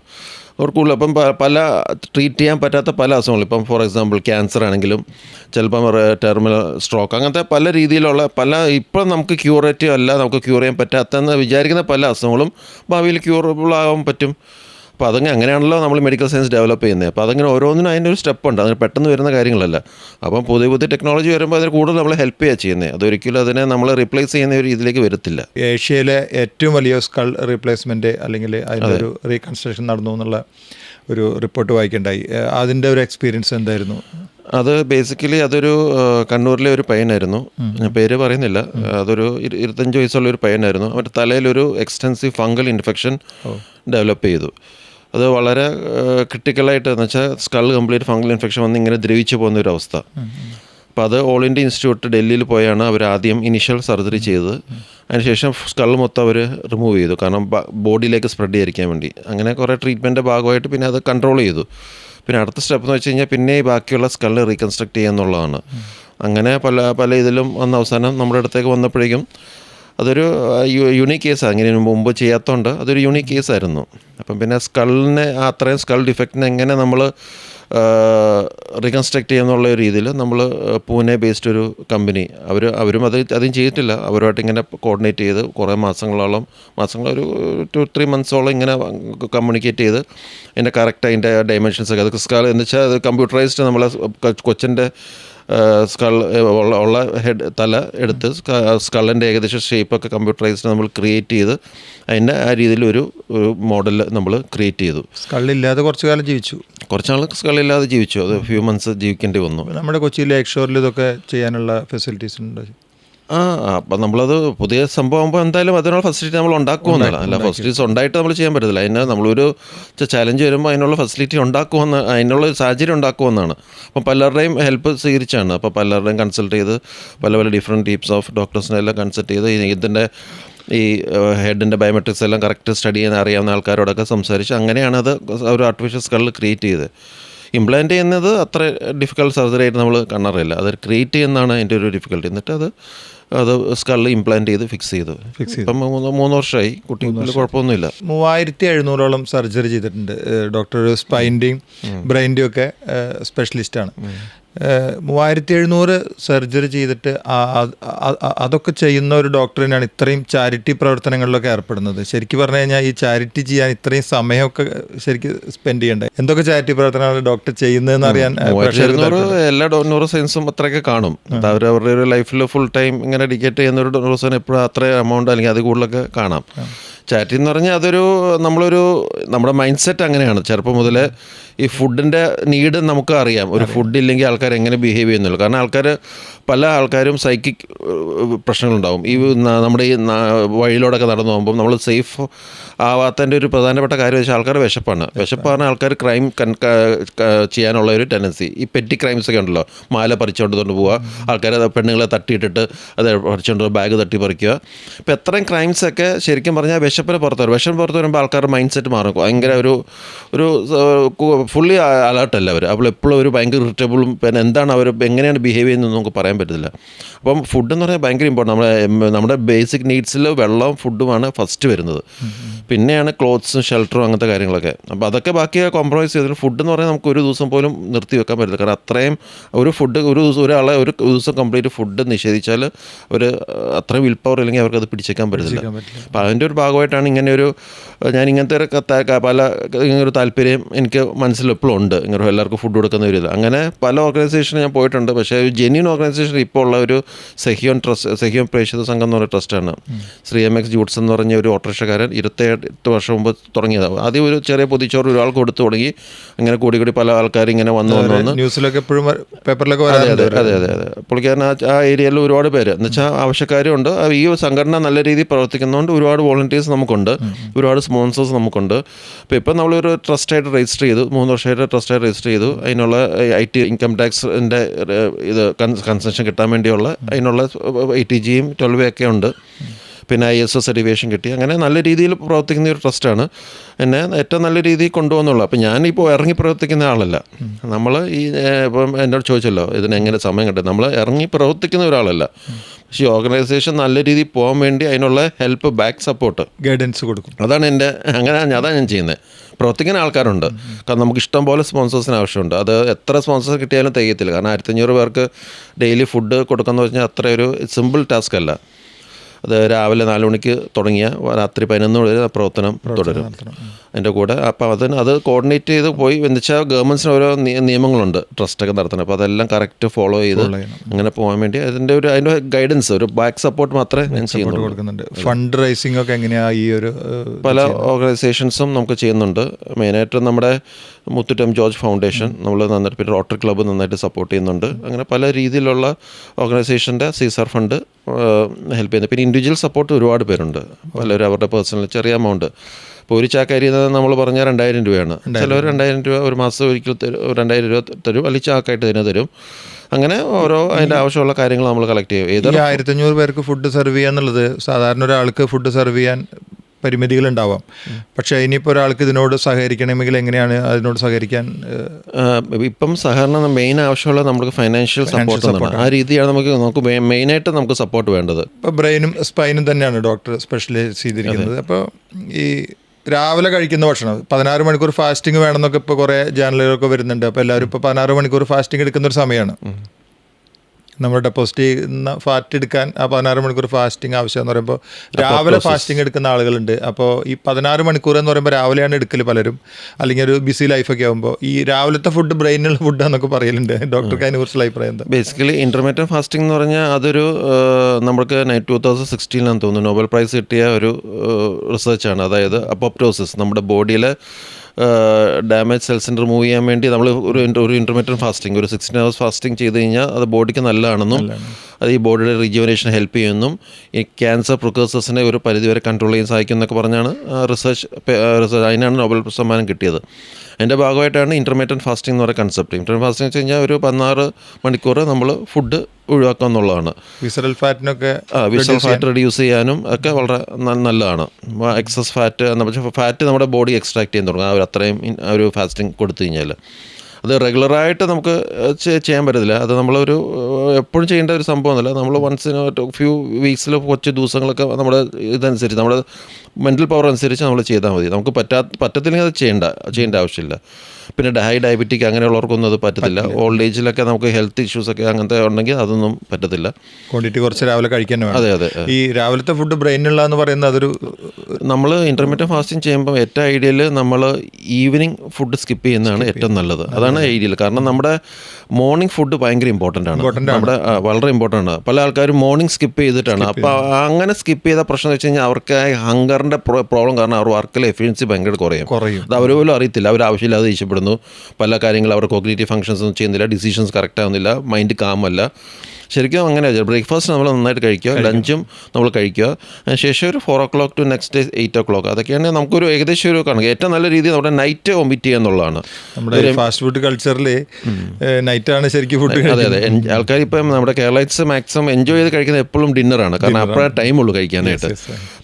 അവർക്ക് കൂടുതൽ അപ്പം പല ട്രീറ്റ് ചെയ്യാൻ പറ്റാത്ത പല അസുഖങ്ങളും ഇപ്പം ഫോർ എക്സാമ്പിൾ ക്യാൻസർ ആണെങ്കിലും ചിലപ്പം ടെർമിനൽ സ്ട്രോക്ക് അങ്ങനത്തെ പല രീതിയിലുള്ള പല ഇപ്പം നമുക്ക് ക്യൂറേറ്റീവ് അല്ല നമുക്ക് ക്യൂർ ചെയ്യാൻ പറ്റാത്തെന്ന് വിചാരിക്കുന്ന പല അസുഖങ്ങളും ഭാവിയിൽ ക്യൂറബിൾ ആകാൻ പറ്റും. അപ്പോൾ അതങ്ങനെ അങ്ങനെയാണല്ലോ നമ്മൾ മെഡിക്കൽ സയൻസ് ഡെവലപ്പ് ചെയ്യുന്നത് അപ്പോൾ അതങ്ങനെ ഓരോന്നിനും അതിന്റെ ഒരു സ്റ്റെപ്പ് ഉണ്ട്. അതിന് പെട്ടെന്ന് വരുന്ന കാര്യങ്ങളല്ല. അപ്പം പുതിയ പുതിയ ടെക്നോളജി വരുമ്പോൾ അതിന് കൂടുതൽ നമ്മൾ ഹെൽപ്പ് ചെയ്യുക ചെയ്യുന്നത് അതൊരിക്കലും അതിനെ നമ്മൾ റീപ്ലേസ് ചെയ്യുന്ന ഒരു ഇതിലേക്ക് വരത്തില്ല. ഏഷ്യയിലെ ഏറ്റവും വലിയ സ്കൾ റീപ്ലേസ്മെന്റ് അല്ലെങ്കിൽ അതിന്റെ ഒരു റീകൺസ്ട്രക്ഷൻ നടന്നു എന്നുള്ള ഒരു റിപ്പോർട്ട് വായിക്കണ്ടായി. അതിന്റെ ഒരു എക്സ്പീരിയൻസ് എന്തായിരുന്നു? അത് ബേസിക്കലി അതൊരു കണ്ണൂരിലെ ഒരു പയ്യനായിരുന്നു. ഞാൻ പേര് പറയുന്നില്ല. അതൊരു ഇരു- ഇരുപത്തഞ്ച് വയസ്സുള്ള ഒരു പയ്യനായിരുന്നു. അവന്റെ തലയിലൊരു എക്സ്റ്റൻസീവ് ഫംഗൽ ഇൻഫെക്ഷൻ ഡെവലപ്പ് ചെയ്തു. അത് വളരെ ക്രിട്ടിക്കലായിട്ട് എന്ന് വെച്ചാൽ സ്കൾ കംപ്ലീറ്റ് ഫംഗൽ ഇൻഫെക്ഷൻ വന്ന് ഇങ്ങനെ ദ്രവിച്ചു പോകുന്ന ഒരു അവസ്ഥ. അപ്പോൾ അത് ഓൾ ഇന്ത്യ ഇൻസ്റ്റിറ്റ്യൂട്ട് ഡൽഹിയിൽ പോയാണ് അവർ ആദ്യം ഇനിഷ്യൽ സർജറി ചെയ്തത് അതിനുശേഷം സ്കൾ മൊത്തം അവർ റിമൂവ് ചെയ്തു. കാരണം ബോഡിയിലേക്ക് സ്പ്രെഡ് ചെയ്യാതിരിക്കാൻ വേണ്ടി. അങ്ങനെ കുറേ ട്രീറ്റ്മെന്റിന്റെ ഭാഗമായിട്ട് പിന്നെ അത് കൺട്രോൾ ചെയ്തു. പിന്നെ അടുത്ത സ്റ്റെപ്പ് എന്ന് വെച്ച് കഴിഞ്ഞാൽ പിന്നെ ഈ ബാക്കിയുള്ള സ്കൾ റീകൺസ്ട്രക്ട് ചെയ്യുക എന്നുള്ളതാണ്. അങ്ങനെ പല പല ഇതിലും വന്ന അവസാനം നമ്മുടെ അടുത്തേക്ക് വന്നപ്പോഴേക്കും അതൊരു യുണീക്ക് കേസാണ് അങ്ങനെ മുമ്പ് ചെയ്യാത്തതുകൊണ്ട് അതൊരു യുണീക്ക് കേസായിരുന്നു അപ്പം പിന്നെ സ്കള്ളിനെ അത്രയും സ്കൾ ഡിഫക്റ്റിനെ എങ്ങനെ നമ്മൾ റീകൺസ്ട്രക്ട് ചെയ്യുന്നുള്ള എന്നുള്ള രീതിയിൽ നമ്മൾ പൂനെ ബേസ്ഡ് ഒരു കമ്പനി അവർ അവരും അത് അതും ചെയ്തിട്ടില്ല. അവരുമായിട്ട് ഇങ്ങനെ കോർഡിനേറ്റ് ചെയ്ത് കുറേ മാസങ്ങളോളം മാസങ്ങൾ ഒരു ടു ത്രീ മന്ത്സോളം ഇങ്ങനെ കമ്മ്യൂണിക്കേറ്റ് ചെയ്ത് അതിന്റെ കറക്റ്റ് അതിന്റെ ഡൈമെൻഷൻസ് ഒക്കെ. അത് സ്കാൾ എന്ന് വെച്ചാൽ അത് കമ്പ്യൂട്ടറൈസ്ഡ് നമ്മളെ കൊച്ചിന്റെ സ്കൾ ഉള്ള ഹെഡ് തല എടുത്ത് സ്കള്ളിന്റെ ഏകദേശം ഷേപ്പൊക്കെ കമ്പ്യൂട്ടറൈസ്ഡ് നമ്മൾ ക്രിയേറ്റ് ചെയ്ത് അതിന്റെ ആ രീതിയിൽ ഒരു ഒരു മോഡൽ നമ്മൾ ക്രിയേറ്റ് ചെയ്തു. സ്കള്ളില്ലാതെ കുറച്ച് കാലം ജീവിച്ചു. കുറച്ച് നാൾ സ്കള്ളില്ലാതെ ജീവിച്ചു. അത് ഫ്യൂ മന്ത്സ് ജീവിക്കേണ്ടി വന്നു. നമ്മുടെ കൊച്ചിയിലെ എക്സോറിൽ ഇതൊക്കെ ചെയ്യാനുള്ള ഫെസിലിറ്റീസ് ഉണ്ട്. ആ അപ്പം നമ്മളത് പുതിയ സംഭവം ആകുമ്പോൾ എന്തായാലും അതിനുള്ള ഫെസിലിറ്റി നമ്മൾ ഉണ്ടാക്കുമെന്നല്ല അല്ല ഫെസിലിറ്റീസ് ഉണ്ടായിട്ട് നമ്മൾ ചെയ്യാൻ പറ്റത്തില്ല. അതിന് നമ്മളൊരു ചാലഞ്ച് വരുമ്പോൾ അതിനുള്ള ഫെസിലിറ്റി ഉണ്ടാക്കുമെന്ന് അതിനുള്ള ഒരു സാഹചര്യം ഉണ്ടാക്കുമെന്നാണ് അപ്പം പലരുടെയും ഹെൽപ്പ് സ്വീകരിച്ചാണ്. അപ്പോൾ പലരുടെയും കൺസൾട്ട് ചെയ്ത് പല പല ഡിഫറെന്റ് ടൈപ്സ് ഓഫ് ഡോക്ടേഴ്സിനെ എല്ലാം കൺസൾട്ട് ചെയ്ത് ഇതിന്റെ ഈ ഹെഡിന്റെ ബയോമെട്രിക്സ് എല്ലാം കറക്റ്റ് സ്റ്റഡി ചെയ്യാൻ അറിയാവുന്ന ആൾക്കാരോടൊക്കെ സംസാരിച്ച് അങ്ങനെയാണ് അത് ഒരു ആർട്ടിഫിഷ്യൽ സ്കളിൽ ക്രിയേറ്റ് ചെയ്തത് ഇംപ്ലാന്റ് ചെയ്യുന്നത് അത്ര ഡിഫിക്കൽട്ട് സർജറി ആയിട്ട് നമ്മൾ കാണാറില്ല. അത് ക്രിയേറ്റ് ചെയ്യുന്നതാണ് അതിന്റെ ഒരു ഡിഫിക്കൽട്ടി എന്നിട്ട് അത് അത് സ്കള്ള് ഇംപ്ലാന്റ് ചെയ്ത് ഫിക്സ് ചെയ്തു. ഫിക്സ് ചെയ്തു. ഇപ്പം മൂന്ന് മൂന്ന് വർഷമായി കുട്ടി കുഴപ്പമൊന്നുമില്ല. മൂവായിരത്തി എഴുന്നൂറോളം സർജറി ചെയ്തിട്ടുണ്ട് ഡോക്ടർ സ്പൈന്റെയും ബ്രെയിന്റെയും ഒക്കെ സ്പെഷ്യലിസ്റ്റാണ് മൂവായിരത്തി എഴുന്നൂറ് സർജറി ചെയ്തിട്ട് അതൊക്കെ ചെയ്യുന്ന ഒരു ഡോക്ടറിനാണ് ഇത്രയും ചാരിറ്റി പ്രവർത്തനങ്ങളിലൊക്കെ ഏർപ്പെടുന്നത്. ശരിക്കും പറഞ്ഞു കഴിഞ്ഞാൽ ഈ ചാരിറ്റി ചെയ്യാൻ ഇത്രയും സമയമൊക്കെ ശരിക്കും സ്പെൻഡ് ചെയ്യണ്ടേ? എന്തൊക്കെ ചാരിറ്റി പ്രവർത്തനമാണ് ഡോക്ടർ ചെയ്യുന്നതെന്ന് അറിയാൻ എല്ലാ ന്യൂറോ സയൻസും അത്രയൊക്കെ കാണും. അവർ അവരുടെ ഒരു ലൈഫിൽ ഫുൾ ടൈം ഇങ്ങനെ ഡിക്കേറ്റ് ചെയ്യുന്ന ഒരു ന്യൂറോ സയൻ എപ്പോഴും അത്ര എമൗണ്ട് അല്ലെങ്കിൽ അത് കൂടുതലൊക്കെ കാണാം. ചാറ്റി എന്ന് പറഞ്ഞാൽ അതൊരു നമ്മളൊരു നമ്മുടെ മൈൻഡ് സെറ്റ് അങ്ങനെയാണ്. ചെറുപ്പം മുതൽ ഈ ഫുഡിന്റെ നീഡ് നമുക്ക് അറിയാം. ഒരു ഫുഡ് ഇല്ലെങ്കിൽ ആൾക്കാർ എങ്ങനെ ബിഹേവ് ചെയ്യുന്നുള്ളൂ. കാരണം ആൾക്കാർ പല ആൾക്കാരും സൈക്കിക് പ്രശ്നങ്ങളുണ്ടാവും. ഈ നമ്മുടെ ഈ വഴിയിലൂടെയൊക്കെ നടന്നു പോകുമ്പോൾ നമ്മൾ സേഫ് ആവാത്തതിന്റെ ഒരു പ്രധാനപ്പെട്ട കാര്യം വെച്ചാൽ ആൾക്കാർ വിശപ്പാണ്. വിശപ്പ് പറഞ്ഞാൽ ആൾക്കാർ ക്രൈം ചെയ്യാനുള്ള ഒരു ടെൻഡൻസി ഈ പെറ്റി ക്രൈംസ് ഒക്കെ ഉണ്ടല്ലോ. മാല പറിച്ചുകൊണ്ട് കൊണ്ട് പോവുക ആൾക്കാർ പെണ്ണുങ്ങളെ തട്ടിയിട്ടിട്ട് അത് പറിച്ചുകൊണ്ട് ബാഗ് തട്ടി പറിക്കുക. ഇപ്പോൾ എത്രയും ക്രൈംസൊക്കെ ശരിക്കും പറഞ്ഞാൽ വിശപ്പിന് പുറത്ത് വരും. വിഷം പുറത്ത് വരുമ്പോൾ ആൾക്കാരുടെ മൈൻഡ് സെറ്റ് മാറും. ഭയങ്കര ഒരു ഒരു ഫുള്ളി അലേർട്ടല്ല അവർ അപ്പോൾ എപ്പോഴും ഒരു ഭയങ്കര ഇറിറ്റബിളും പിന്നെ എന്താണ് അവർ എങ്ങനെയാണ് ബിഹേവ് ചെയ്യുന്നതെന്ന് നമുക്ക് പറയാൻ പറ്റത്തില്ല. അപ്പം ഫുഡ് എന്ന് പറഞ്ഞാൽ ഭയങ്കര ഇമ്പോർട്ടന്റ് നമ്മുടെ നമ്മുടെ ബേസിക് നീഡ്സിൽ വെള്ളവും ഫുഡുമാണ് ഫസ്റ്റ് വരുന്നത്. പിന്നെയാണ് ക്ലോത്ത്സും ഷെൽട്ടറും അങ്ങനത്തെ കാര്യങ്ങളൊക്കെ. അപ്പോൾ അതൊക്കെ ബാക്കി കോംപ്രമൈസ് ചെയ്തിട്ട് ഫുഡ് എന്ന് പറഞ്ഞാൽ നമുക്ക് ഒരു ദിവസം പോലും നിർത്തി വെക്കാൻ പറ്റില്ല കാരണം അത്രയും ഒരു ഫുഡ് ഒരു ദിവസം ഒരാളെ ഒരു ദിവസം കംപ്ലീറ്റ് ഫുഡ് നിഷേധിച്ചാൽ ഒരു അത്രയും വിൽ പവർ ഇല്ലെങ്കിൽ അവർക്ക് അത് പിടിച്ചേക്കാൻ പറ്റത്തില്ല അപ്പോൾ അതിന്റെ ഒരു ഭാഗമായിട്ടാണ് ഇങ്ങനെ ഒരു ഞാൻ ഇങ്ങനത്തെ ഒരു പല ഇങ്ങനെ ഒരു താല്പര്യം എനിക്ക് മനസ്സിൽ എപ്പോഴും ഉണ്ട് ഇങ്ങനെ എല്ലാവർക്കും ഫുഡ് കൊടുക്കുന്ന ഒരു ഇത്. അങ്ങനെ പല ഓർഗനൈസേഷനും ഞാൻ പോയിട്ടുണ്ട്. പക്ഷേ ഒരു ജെന്യൂൻ ഓർഗനൈസേഷൻ ഇപ്പോൾ ഉള്ള ഒരു സെഹിയോൻ ട്രസ്റ്റ് സെഹിയോൻ പ്രേക്ഷിത സംഘം എന്ന് പറഞ്ഞ ട്രസ്റ്റാണ് ശ്രീ എം എക്സ് ജൂട്ട്സ് എന്ന് പറഞ്ഞ ഒരു ഓട്ടോറിക്ഷക്കാരൻ ഇരുപത്തെട്ട് വർഷം മുമ്പ് തുടങ്ങിയതാണ് ആദ്യം ഒരു ചെറിയ പൊതിച്ചോറ് ഒരാൾ കൊടുത്തു തുടങ്ങി. അങ്ങനെ കൂടി കൂടി പല ആൾക്കാർ ഇങ്ങനെ വന്നു വന്നു വന്ന്. ന്യൂസിലൊക്കെ എപ്പോഴും പേപ്പറിലൊക്കെ അതെ അതെ അതെ അതെ അതെ. പുള്ളിക്കാരൻ ആ ഏരിയയിൽ ഒരുപാട് പേര്. എന്ന് വെച്ചാൽ ആവശ്യക്കാരും ഉണ്ട് ഈ സംഘടന നല്ല രീതിയിൽ പ്രവർത്തിക്കുന്നതുകൊണ്ട് ഒരുപാട് വോളണ്ടിയേഴ്സ് നമുക്കുണ്ട്. ഒരുപാട് സ്പോൺസേഴ്സ് നമുക്കുണ്ട്. അപ്പോൾ ഇപ്പം നമ്മളൊരു ട്രസ്റ്റായിട്ട് രജിസ്റ്റർ ചെയ്തു മൂന്ന് വർഷമായിട്ട് ട്രസ്റ്റായിട്ട് രജിസ്റ്റർ ചെയ്തു. അതിനുള്ള ഐ ടി ഇൻകം ടാക്സിന്റെ ഇത് കൺസെഷൻ കിട്ടാൻ വേണ്ടിയുള്ള അതിനുള്ള ഐ ടി ജിയും ട്വൽവ് ഒക്കെ ഉണ്ട്. പിന്നെ ഐ എസ് എസ് സർട്ടിഫിക്കേഷൻ കിട്ടി. അങ്ങനെ നല്ല രീതിയിൽ പ്രവർത്തിക്കുന്ന ഒരു ട്രസ്റ്റാണ് എന്നെ ഏറ്റവും നല്ല രീതിയിൽ കൊണ്ടുപോകുന്നുള്ളു അപ്പം ഞാനിപ്പോൾ ഇറങ്ങി പ്രവർത്തിക്കുന്ന ആളല്ല. നമ്മൾ ഈ ഇപ്പം എന്നോട് ചോദിച്ചല്ലോ ഇതിന് എങ്ങനെ സമയം കിട്ടും? നമ്മൾ ഇറങ്ങി പ്രവർത്തിക്കുന്ന ഒരാളല്ല. പക്ഷേ ഈ ഓർഗനൈസേഷൻ നല്ല രീതിയിൽ പോകാൻ വേണ്ടി അതിനുള്ള ഹെൽപ്പ് ബാക്ക് സപ്പോർട്ട് ഗൈഡൻസ് കൊടുക്കും. അതാണ് എന്റെ അങ്ങനെ അതാണ് ഞാൻ ചെയ്യുന്നത്. പ്രവർത്തിക്കുന്ന ആൾക്കാരുണ്ട്. കാരണം നമുക്ക് ഇഷ്ടം പോലെ സ്പോൺസേഴ്സിന് ആവശ്യമുണ്ട്. അത് എത്ര സ്പോൺസേഴ്സ് കിട്ടിയാലും തികയത്തില്ല. കാരണം ആയിരത്തഞ്ഞൂറ് പേർക്ക് ഡെയിലി ഫുഡ് കൊടുക്കുന്ന വെച്ചാൽ അത്ര ഒരു സിമ്പിൾ ടാസ്ക് അല്ല. അത് രാവിലെ നാല് മണിക്ക് തുടങ്ങിയ രാത്രി പതിനൊന്ന് മണി വരെ പ്രവർത്തനം തുടരും. അതിന്റെ കൂടെ അപ്പോൾ അതിന് അത് കോർഡിനേറ്റ് ചെയ്ത് പോയി എന്ന് വെച്ചാൽ ഗവൺമെന്റ്സിന് ഓരോ നിയ- നിയമങ്ങളുണ്ട് ട്രസ്റ്റൊക്കെ നടത്തണം അപ്പോൾ അതെല്ലാം കറക്റ്റ് ഫോളോ ചെയ്ത് അങ്ങനെ പോകാൻ വേണ്ടി അതിന്റെ ഒരു അതിന്റെ ഗൈഡൻസ് ഒരു ബാക്ക് സപ്പോർട്ട് മാത്രമേ ഞാൻ ചെയ്യുന്നുണ്ട് കൊടുക്കുന്നുണ്ട്. ഫണ്ട് റൈസിംഗ് ഒക്കെ എങ്ങനെയാണ് ഈ ഒരു പല ഓർഗനൈസേഷൻസും നമുക്ക് ചെയ്യുന്നുണ്ട്. മെയിനായിട്ട് നമ്മുടെ മുത്തുറ്റം ജോർജ് ഫൗണ്ടേഷൻ നമ്മൾ നന്നായിട്ട് പിന്നെ റോട്ടറി ക്ലബ്ബ് നന്നായിട്ട് സപ്പോർട്ട് ചെയ്യുന്നുണ്ട്. അങ്ങനെ പല രീതിയിലുള്ള ഓർഗനൈസേഷന്റെ സീസർ ഫണ്ട് ഹെൽപ്പ് ചെയ്യുന്നത് പിന്നെ ഇൻഡിവിജ്വൽ സപ്പോർട്ട് ഒരുപാട് പേരുണ്ട്. പലരും അവരുടെ പേഴ്സണൽ ചെറിയ എമൗണ്ട് ഇപ്പോൾ ഒരു ചാക്ക് അരി നമ്മൾ പറഞ്ഞാൽ രണ്ടായിരം രൂപയാണ്. ചിലവർ രണ്ടായിരം രൂപ ഒരു മാസം ഒരിക്കൽ തരും രണ്ടായിരം രൂപ തരും. അല്ലെങ്കിൽ ചാക്കായിട്ട് തന്നെ തരും. അങ്ങനെ ഓരോ അതിന്റെ ആവശ്യമുള്ള കാര്യങ്ങൾ നമ്മൾ കളക്ട് ചെയ്യും. ഏത് ആയിരത്തഞ്ഞൂറ് പേർക്ക് ഫുഡ് സെർവ് ചെയ്യാന്നുള്ളത് സാധാരണ ഒരാൾക്ക് ഫുഡ് സെർവ് ചെയ്യാൻ പരിമിതികൾ ഉണ്ടാവാം പക്ഷേ ഇനിയിപ്പോൾ ഒരാൾക്ക് ഇതിനോട് സഹകരിക്കണമെങ്കിൽ എങ്ങനെയാണ് അതിനോട് സഹകരിക്കാൻ ഇപ്പം സഹകരണം മെയിൻ ആവശ്യമുള്ള നമുക്ക് ഫൈനാൻഷ്യൽ സപ്പോർട്ട് ആ രീതിയാണ് നമുക്ക് നമുക്ക് മെയിനായിട്ട് നമുക്ക് സപ്പോർട്ട് വേണ്ടത്. ഇപ്പോൾ ബ്രെയിനും സ്പൈനും തന്നെയാണ് ഡോക്ടർ സ്പെഷ്യലൈസ് ചെയ്തിരിക്കുന്നത്. അപ്പോൾ ഈ രാവിലെ കഴിക്കുന്ന ഭക്ഷണം പതിനാറ് മണിക്കൂർ ഫാസ്റ്റിംഗ് വേണമെന്നൊക്കെ ഇപ്പോൾ കുറേ ചാനലുകളൊക്കെ വരുന്നുണ്ട്. അപ്പോൾ എല്ലാവരും ഇപ്പോൾ പതിനാറ് മണിക്കൂർ ഫാസ്റ്റിംഗ് എടുക്കുന്ന ഒരു സമയമാണ്. നമ്മൾ ഡെപ്പോസിറ്റ് ചെയ്യുന്ന ഫാറ്റ് എടുക്കാൻ ആ പതിനാറ് മണിക്കൂർ ഫാസ്റ്റിംഗ് ആവശ്യമെന്ന് പറയുമ്പോൾ രാവിലെ ഫാസ്റ്റിംഗ് എടുക്കുന്ന ആളുകളുണ്ട്. അപ്പോൾ ഈ പതിനാറ് മണിക്കൂർ എന്ന് പറയുമ്പോൾ രാവിലെയാണ് എടുക്കൽ പലരും. അല്ലെങ്കിൽ ഒരു ബിസി ലൈഫൊക്കെ ആകുമ്പോൾ ഈ രാവിലത്തെ ഫുഡ് ബ്രെയിനുള്ള ഫുഡാന്നൊക്കെ പറയലുണ്ട്. ഡോക്ടർക്ക് അതിനെക്കുറിച്ചുള്ള അഭിപ്രായം എന്താ? ബേസിക്കലി ഇന്റർമീഡിയറ്റ് ഫാസ്റ്റിംഗ് എന്ന് പറഞ്ഞാൽ അതൊരു നമ്മൾക്ക് നമുക്ക് ടൂ തൗസൻഡ് സിക്സ്റ്റീനാണെന്ന് തോന്നുന്നു. നോബൽ പ്രൈസ് കിട്ടിയ ഒരു റിസർച്ചാണ് അതായത് അപ്പോപ്റ്റോസിസ് നമ്മുടെ ബോഡിയിലെ ഡാമേജ് സെൽസിന് റിമൂവ് ചെയ്യാൻ വേണ്ടി നമ്മൾ ഒരു ഒരു ഇന്റർമീഡിയറ്റ് ഫാസ്റ്റിംഗ് ഒരു സിക്സ്റ്റീൻ അവേഴ്സ് ഫാസ്റ്റിംഗ് ചെയ്ത് കഴിഞ്ഞാൽ അത് ബോഡിക്ക് നല്ലതാണെന്നും അത് ഈ ബോഡിയുടെ റിജുവനേഷൻ ഹെൽപ്പ് ചെയ്യുമെന്നും ഈ ക്യാൻസർ പ്രിക്കേഴ്സസിനെ ഒരു പരിധിവരെ കൺട്രോൾ ചെയ്യാൻ സഹായിക്കും എന്നൊക്കെ പറഞ്ഞാണ് റിസർച്ച് റിസർച്ച് അതിനാണ് നോബൽ സമ്മാനം കിട്ടിയത്. അതിന്റെ ഭാഗമായിട്ടാണ് ഇന്റർമീഡിയറ്റ് ഫാസ്റ്റിംഗ് എന്ന് പറയുന്ന കൺസെപ്റ്റ് ഇന്റർമീഡിയറ്റ് ഫാസ്റ്റിംഗ് വെച്ച് കഴിഞ്ഞാൽ ഒരു പതിനാറ് മണിക്കൂർ നമ്മൾ ഫുഡ് ഒഴിവാക്കുക എന്നുള്ളതാണ്. വിസറൽ ഫാറ്റിനൊക്കെ ആ വിസൽ ഫാറ്റ് റെഡ്യൂസ് ചെയ്യാനും ഒക്കെ വളരെ നല്ലതാണ്. എക്സസ് ഫാറ്റ് എന്ന് വെച്ചാൽ ഫാറ്റ് നമ്മുടെ ബോഡി എക്സ്ട്രാക്ട് ചെയ്യാൻ തുടങ്ങും. ആ ഒരു അത്രയും ഒരു ഫാസ്റ്റിംഗ് കൊടുത്തു കഴിഞ്ഞാൽ അത് റെഗുലറായിട്ട് നമുക്ക് ചെയ്യാൻ പറ്റത്തില്ല. അത് നമ്മളൊരു എപ്പോഴും ചെയ്യേണ്ട ഒരു സംഭവമൊന്നുമല്ല നമ്മൾ വൺസ് ഇൻ ഫ്യൂ വീക്സിൽ കുറച്ച് ദിവസങ്ങളൊക്കെ നമ്മുടെ ഇതനുസരിച്ച് നമ്മുടെ മെന്റൽ പവർ അനുസരിച്ച് നമ്മൾ ചെയ്താൽ മതി. നമുക്ക് പറ്റാ പറ്റത്തില്ലെങ്കിൽ അത് ചെയ്യേണ്ട ചെയ്യേണ്ട ആവശ്യമില്ല. പിന്നെ ഹൈ ഡയബറ്റിക് അങ്ങനെയുള്ളവർക്കൊന്നും അത് പറ്റത്തില്ല. ഓൾഡ് ഏജിലൊക്കെ നമുക്ക് ഹെൽത്ത് ഇഷ്യൂസ് ഒക്കെ അങ്ങനത്തെ ഉണ്ടെങ്കിൽ അതൊന്നും പറ്റത്തില്ല. ക്വാണ്ടിറ്റി കുറച്ച് രാവിലെ കഴിക്കാൻ അതെ അതെ ഈ രാവിലത്തെ ഫുഡ് ബ്രെയിനുള്ള എന്ന് പറയുന്നത് അതൊരു നമ്മൾ ഇന്റർമീഡിയറ്റ് ഫാസ്റ്റിംഗ് ചെയ്യുമ്പോൾ ഏറ്റവും ഐഡിയൽ നമ്മൾ ഈവനിങ് ഫുഡ് സ്കിപ്പ് ചെയ്യുന്നതാണ് ഏറ്റവും നല്ലത്. അതാണ് ഐഡിയൽ കാരണം നമ്മുടെ മോർണിംഗ് ഫുഡ് ഭയങ്കര ഇമ്പോർട്ടന്റ് ആണ്. നമ്മുടെ വളരെ ഇമ്പോർട്ടന്റ് ആണ്. പല ആൾക്കാരും മോർണിംഗ് സ്കിപ്പ് ചെയ്തിട്ടാണ്. അപ്പോൾ അങ്ങനെ സ്കിപ്പ് ചെയ്ത പ്രശ്നം എന്ന് വെച്ച് കഴിഞ്ഞാൽ അവർക്ക് ഹങ്കറിന്റെ പ്രോബ്ലം കാരണം അവർ വർക്കിലെ എഫിഷ്യൻസി ഭയങ്കര കുറയും. അത് അവർ പോലും അറിയത്തില്ല. അവർ ആവശ്യമില്ലാതെ പല കാര്യങ്ങളും അവർ കോഗ്നേറ്റീവ് ഫങ്ഷൻസ് ഒന്നും ചെയ്യുന്നില്ല ഡിസിഷൻസ് കറക്റ്റ് ആവുന്നില്ല മൈൻഡ് കാമല്ല ശരിക്കും അങ്ങനെ ബ്രേക്ക്ഫാസ്റ്റ് നമ്മൾ നന്നായിട്ട് കഴിക്കുക. ലഞ്ചും നമ്മൾ കഴിക്കുക. ശേഷം ഒരു four o'clock to next day eight o'clock അതൊക്കെയാണ് നമുക്കൊരു ഏകദേശം ഒരു കണക്ക്. ഏറ്റവും നല്ല രീതിയിൽ നമ്മുടെ നൈറ്റ് ഒമിറ്റ് ചെയ്യുക എന്നുള്ളതാണ്. നമ്മുടെ ഫാസ്റ്റ് ഫുഡ് കൾച്ചറിൽ നൈറ്റാണ് ശരിക്കും ഫുഡ് അതെ അതെ ആൾക്കാർ ഇപ്പം നമ്മുടെ കേരളൈറ്റ്സ് മാക്സിമം എൻജോയ് ചെയ്ത് കഴിക്കുന്നത് എപ്പോഴും ഡിന്നറാണ് കാരണം അപ്പോഴേ ടൈം ഉള്ളൂ കഴിക്കാനായിട്ട്.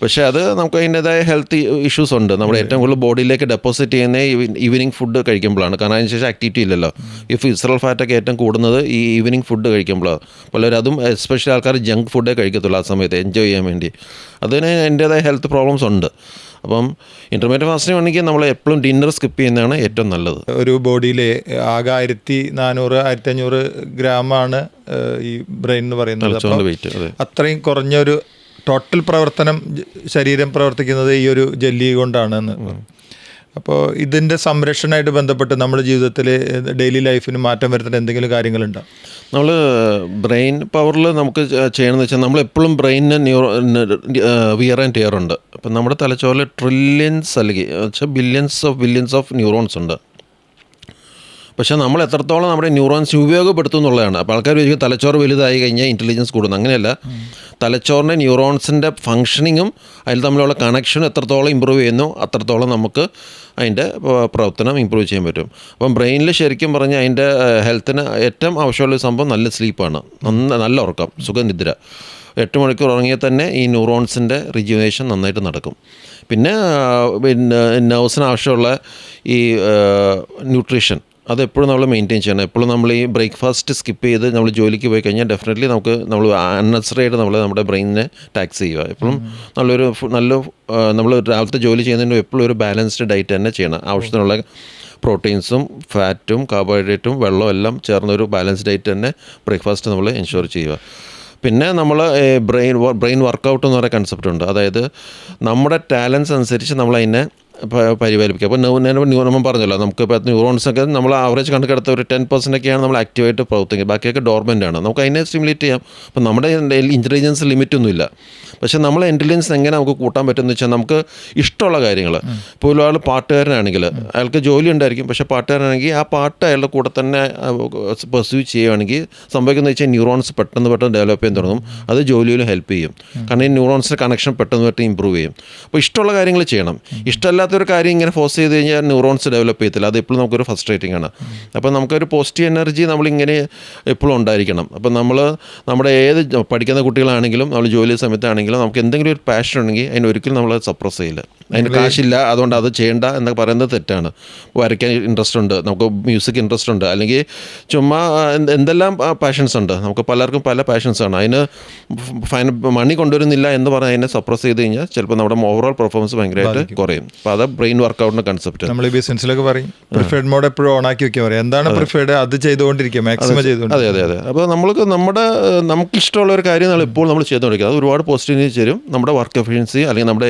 പക്ഷേ അത് നമുക്ക് അതിന്റെതായ ഹെൽത്ത് ഇഷ്യൂസ് ഉണ്ട്. നമ്മൾ ഏറ്റവും കൂടുതൽ ബോഡിയിലേക്ക് ഡെപ്പോസിറ്റ് ചെയ്യുന്ന ഈവനിങ് ഫുഡ് കഴിക്കുമ്പോഴാണ്. കാരണം അതിനുശേഷം ആക്ടിവിറ്റി ഇല്ലല്ലോ. ഈ ഫിസറൽ ഫാറ്റൊക്കെ ഏറ്റവും കൂടുന്നത് ഈ ഈവനിങ് ഫുഡ് കഴിക്കുമ്പോഴാണ് പലരും അതും എസ്പെഷ്യലി ആൾക്കാർ ജങ്ക് ഫുഡേ കഴിക്കത്തുള്ളൂ ആ സമയത്ത് എൻജോയ് ചെയ്യാൻ വേണ്ടി. അതിന് എന്റേതായ ഹെൽത്ത് പ്രോബ്ലംസ് ഉണ്ട്. അപ്പം ഇന്റർമീഡിയറ്റ് ഫാസ്റ്റിംഗ് ആണെങ്കിൽ നമ്മൾ എപ്പോഴും ഡിന്നർ സ്കിപ്പ് ചെയ്യുന്നതാണ് ഏറ്റവും നല്ലത്. ഒരു ബോഡിയിൽ ആകെ ആയിരത്തി നാനൂറ് ആയിരത്തി അഞ്ഞൂറ് ഗ്രാമാണ് ഈ ബ്രെയിൻ എന്ന് പറയുന്നത്. വെയിറ്റ് അത്രയും കുറഞ്ഞൊരു ടോട്ടൽ പ്രവർത്തനം ശരീരം പ്രവർത്തിക്കുന്നത് ഈ ഒരു ജെല്ലി കൊണ്ടാണ് എന്ന്. അപ്പോൾ ഇതിന്റെ സംരക്ഷണമായിട്ട് ബന്ധപ്പെട്ട് നമ്മുടെ ജീവിതത്തിൽ ഡെയിലി ലൈഫിന് മാറ്റം വരുത്തേണ്ട എന്തെങ്കിലും കാര്യങ്ങളുണ്ടോ? നമ്മൾ ബ്രെയിൻ പവറിൽ നമുക്ക് ചെയ്യണമെന്ന് വെച്ചാൽ നമ്മൾ എപ്പോഴും ബ്രെയിനിന് ന്യൂറോ വിയർ ആൻഡ് ടിയർ ഉണ്ട്. അപ്പം നമ്മുടെ തലച്ചോറിൽ ട്രില്യൻസ് അല്ലെങ്കിൽ billions of billions of neurons ഉണ്ട്. പക്ഷേ നമ്മൾ എത്രത്തോളം നമ്മുടെ ന്യൂറോൺസ് ഉപയോഗപ്പെടുത്തും എന്നുള്ളതാണ് അപ്പോൾ ആൾക്കാർ വിചാരിക്കും തലച്ചോറ് വലുതായി കഴിഞ്ഞാൽ ഇന്റലിജൻസ് കൂടുന്നു. അങ്ങനെയല്ല. തലച്ചോറിന്റെ ന്യൂറോൺസിന്റെ ഫങ്ഷനിങ്ങും അതിൽ തമ്മിലുള്ള കണക്ഷനും എത്രത്തോളം ഇമ്പ്രൂവ് ചെയ്യുന്നു അത്രത്തോളം നമുക്ക് അതിന്റെ പ്രവർത്തനം ഇമ്പ്രൂവ് ചെയ്യാൻ പറ്റും. അപ്പം ബ്രെയിനിൽ ശരിക്കും പറഞ്ഞാൽ അതിന്റെ ഹെൽത്തിന് ഏറ്റവും ആവശ്യമുള്ള സംഭവം നല്ല സ്ലീപ്പാണ് നന്ന നല്ല ഉറക്കം സുഖനിദ്ര. എട്ട് മണിക്കൂർ ഉറങ്ങിയാൽ തന്നെ ഈ ന്യൂറോൺസിന്റെ റിജുവേഷൻ നന്നായിട്ട് നടക്കും. പിന്നെ പിന്നെ നെർവ്സിന് ആവശ്യമുള്ള ഈ ന്യൂട്രീഷൻ അത് എപ്പോഴും നമ്മൾ മെയിന്റെയിൻ ചെയ്യണം. എപ്പോഴും നമ്മൾ ഈ ബ്രേക്ക്ഫാസ്റ്റ് സ്കിപ്പ് ചെയ്ത് നമ്മൾ ജോലിക്ക് പോയി കഴിഞ്ഞാൽ ഡെഫിനറ്റ്ലി നമുക്ക് നമ്മൾ അൺനെസറി ആയിട്ട് നമ്മൾ നമ്മുടെ ബ്രെയിനിനെ ടാക്സ് ചെയ്യുക. എപ്പോഴും നല്ലൊരു നല്ല നമ്മൾ രാവിലത്തെ ജോലി ചെയ്യുന്നതിന് എപ്പോഴും ഒരു ബാലൻസ്ഡ് ഡയറ്റ് തന്നെ ചെയ്യണം. ആവശ്യത്തിനുള്ള പ്രോട്ടീൻസും ഫാറ്റും കാർബോഹൈഡ്രേറ്റും വെള്ളവും എല്ലാം ചേർന്നൊരു ബാലൻസ്ഡ് ബാലൻസ് ഡയറ്റ് തന്നെ ബ്രേക്ക്ഫാസ്റ്റ് നമ്മൾ എൻഷുർ ചെയ്യുക. പിന്നെ നമ്മൾ ബ്രെയിൻ ബ്രെയിൻ വർക്കൗട്ട് എന്ന് പറയുന്ന കൺസെപ്റ്റ് ഉണ്ട്. അതായത് നമ്മുടെ ടാലൻസ് അനുസരിച്ച് നമ്മൾ അതിനെ പരിപാലിപ്പിക്കുക. അപ്പോൾ നേരം ന്യൂനമം പറഞ്ഞല്ലോ നമുക്ക് ഇപ്പോൾ ന്യൂറോൺസ് ഒക്കെ നമ്മൾ ആവറേജ് കണക്കെടുത്ത ഒരു ടെൻ പെർസെന്റൊക്കെയാണ് നമ്മൾ ആക്റ്റീവായിട്ട് പ്രവർത്തിക്കുക. ബാക്കിയൊക്കെ ഡോർമെന്റ് ആണ്. നമുക്ക് അതിനെ സ്റ്റിമുലേറ്റ് ചെയ്യാം. അപ്പോൾ നമ്മുടെ ഇന്റലിജൻസ് ലിമിറ്റ് ഒന്നുമില്ല. പക്ഷേ നമ്മൾ ഇന്റലിജൻസ് എങ്ങനെ നമുക്ക് കൂട്ടാൻ പറ്റുമെന്ന് വെച്ചാൽ നമുക്ക് ഇഷ്ടമുള്ള കാര്യങ്ങൾ. ഇപ്പോൾ ഒരാൾ പാട്ടുകാരനാണെങ്കിൽ അയാൾക്ക് ജോലി ഉണ്ടായിരിക്കും. പക്ഷേ പാട്ടുകാരനാണെങ്കിൽ ആ പാട്ട് അയാളുടെ കൂടെ തന്നെ പെർസ്യൂ ചെയ്യുകയാണെങ്കിൽ സംഭവിക്കുന്നത് വെച്ചാൽ ന്യൂറോൺസ് പെട്ടെന്ന് പെട്ടെന്ന് ഡെവലപ്പ് ചെയ്യാൻ തുടങ്ങും. അത് ജോലിയിലും ഹെൽപ്പ് ചെയ്യും. കാരണം ഈ ന്യൂറോൺസിന്റെ കണക്ഷൻ പെട്ടെന്ന് പെട്ടെന്ന് ഇമ്പ്രൂവ് ചെയ്യും. അപ്പോൾ ഇഷ്ടമുള്ള കാര്യങ്ങൾ ചെയ്യണം. ഇഷ്ടമല്ലാത്തൊരു കാര്യം ഇങ്ങനെ ഫോഴ്സ് ചെയ്ത് കഴിഞ്ഞാൽ ന്യൂറോൺസ് ഡെവലപ്പ് ചെയ്യത്തില്ല. അത് എപ്പോഴും നമുക്കൊരു ഫസ്ട്രേറ്റിംഗ് ആണ്. അപ്പോൾ നമുക്കൊരു പോസിറ്റീവ് എനർജി നമ്മളിങ്ങനെ എപ്പോഴും ഉണ്ടായിരിക്കണം. അപ്പോൾ നമ്മൾ നമ്മുടെ ഏത് പഠിക്കുന്ന കുട്ടികളാണെങ്കിലും നമ്മൾ ജോലി സമയത്താണെങ്കിലും നമുക്ക് എന്തെങ്കിലും ഒരു പാഷൻ ഉണ്ടെങ്കിൽ അതിന് ഒരിക്കലും നമ്മൾ സപ്രസ് ചെയ്യില്ല. അതിന് കാശില്ല അതുകൊണ്ട് അത് ചെയ്യേണ്ട എന്നൊക്കെ പറയുന്നത് തെറ്റാണ്. വരയ്ക്കാൻ ഇൻട്രസ്റ്റ് ഉണ്ട് നമുക്ക് മ്യൂസിക് ഇൻട്രസ്റ്റ് ഉണ്ട്. അല്ലെങ്കിൽ ചുമ്മാ എന്തെല്ലാം പാഷൻസ് ഉണ്ട്. നമുക്ക് പലർക്കും പല പാഷൻസ് ആണ്. അതിന് ഫൈൻ മണി കൊണ്ടുവരുന്നില്ല എന്ന് പറഞ്ഞാൽ അതിനെ സപ്രസ് ചെയ്ത് കഴിഞ്ഞാൽ ചിലപ്പോൾ നമ്മുടെ ഓവറോൾ പെർഫോമൻസ് ഭയങ്കരമായിട്ട് കുറയും. അപ്പോൾ അത് ബ്രെയിൻ വർക്കൗട്ടിന്റെ കൺസെപ്റ്റ് നമ്മൾ ഈ ബിസിനസ്സിലൊക്കെ പറയും പ്രിഫേർഡ് മോഡ് എപ്പോഴും ഓൺ ആക്കി വെക്കാൻ പറയും. എന്താണ് പ്രിഫേർഡ് അത് ചെയ്തുകൊണ്ടിരിക്കുക. മാക്സിമം ചെയ്തുകൊണ്ട് അതെ അതെ അതെ. അപ്പോൾ നമ്മൾക്ക് നമ്മുടെ നമുക്ക് ഇഷ്ടമുള്ള ഒരു കാര്യം നമ്മൾ ഇപ്പോൾ നമ്മൾ ചെയ്തുകൊണ്ടിരിക്കുക. അത് ഒരുപാട് പോസിറ്റീവ് തരും നമ്മുടെ വർക്ക് എഫിഷ്യൻസി അല്ലെങ്കിൽ നമ്മുടെ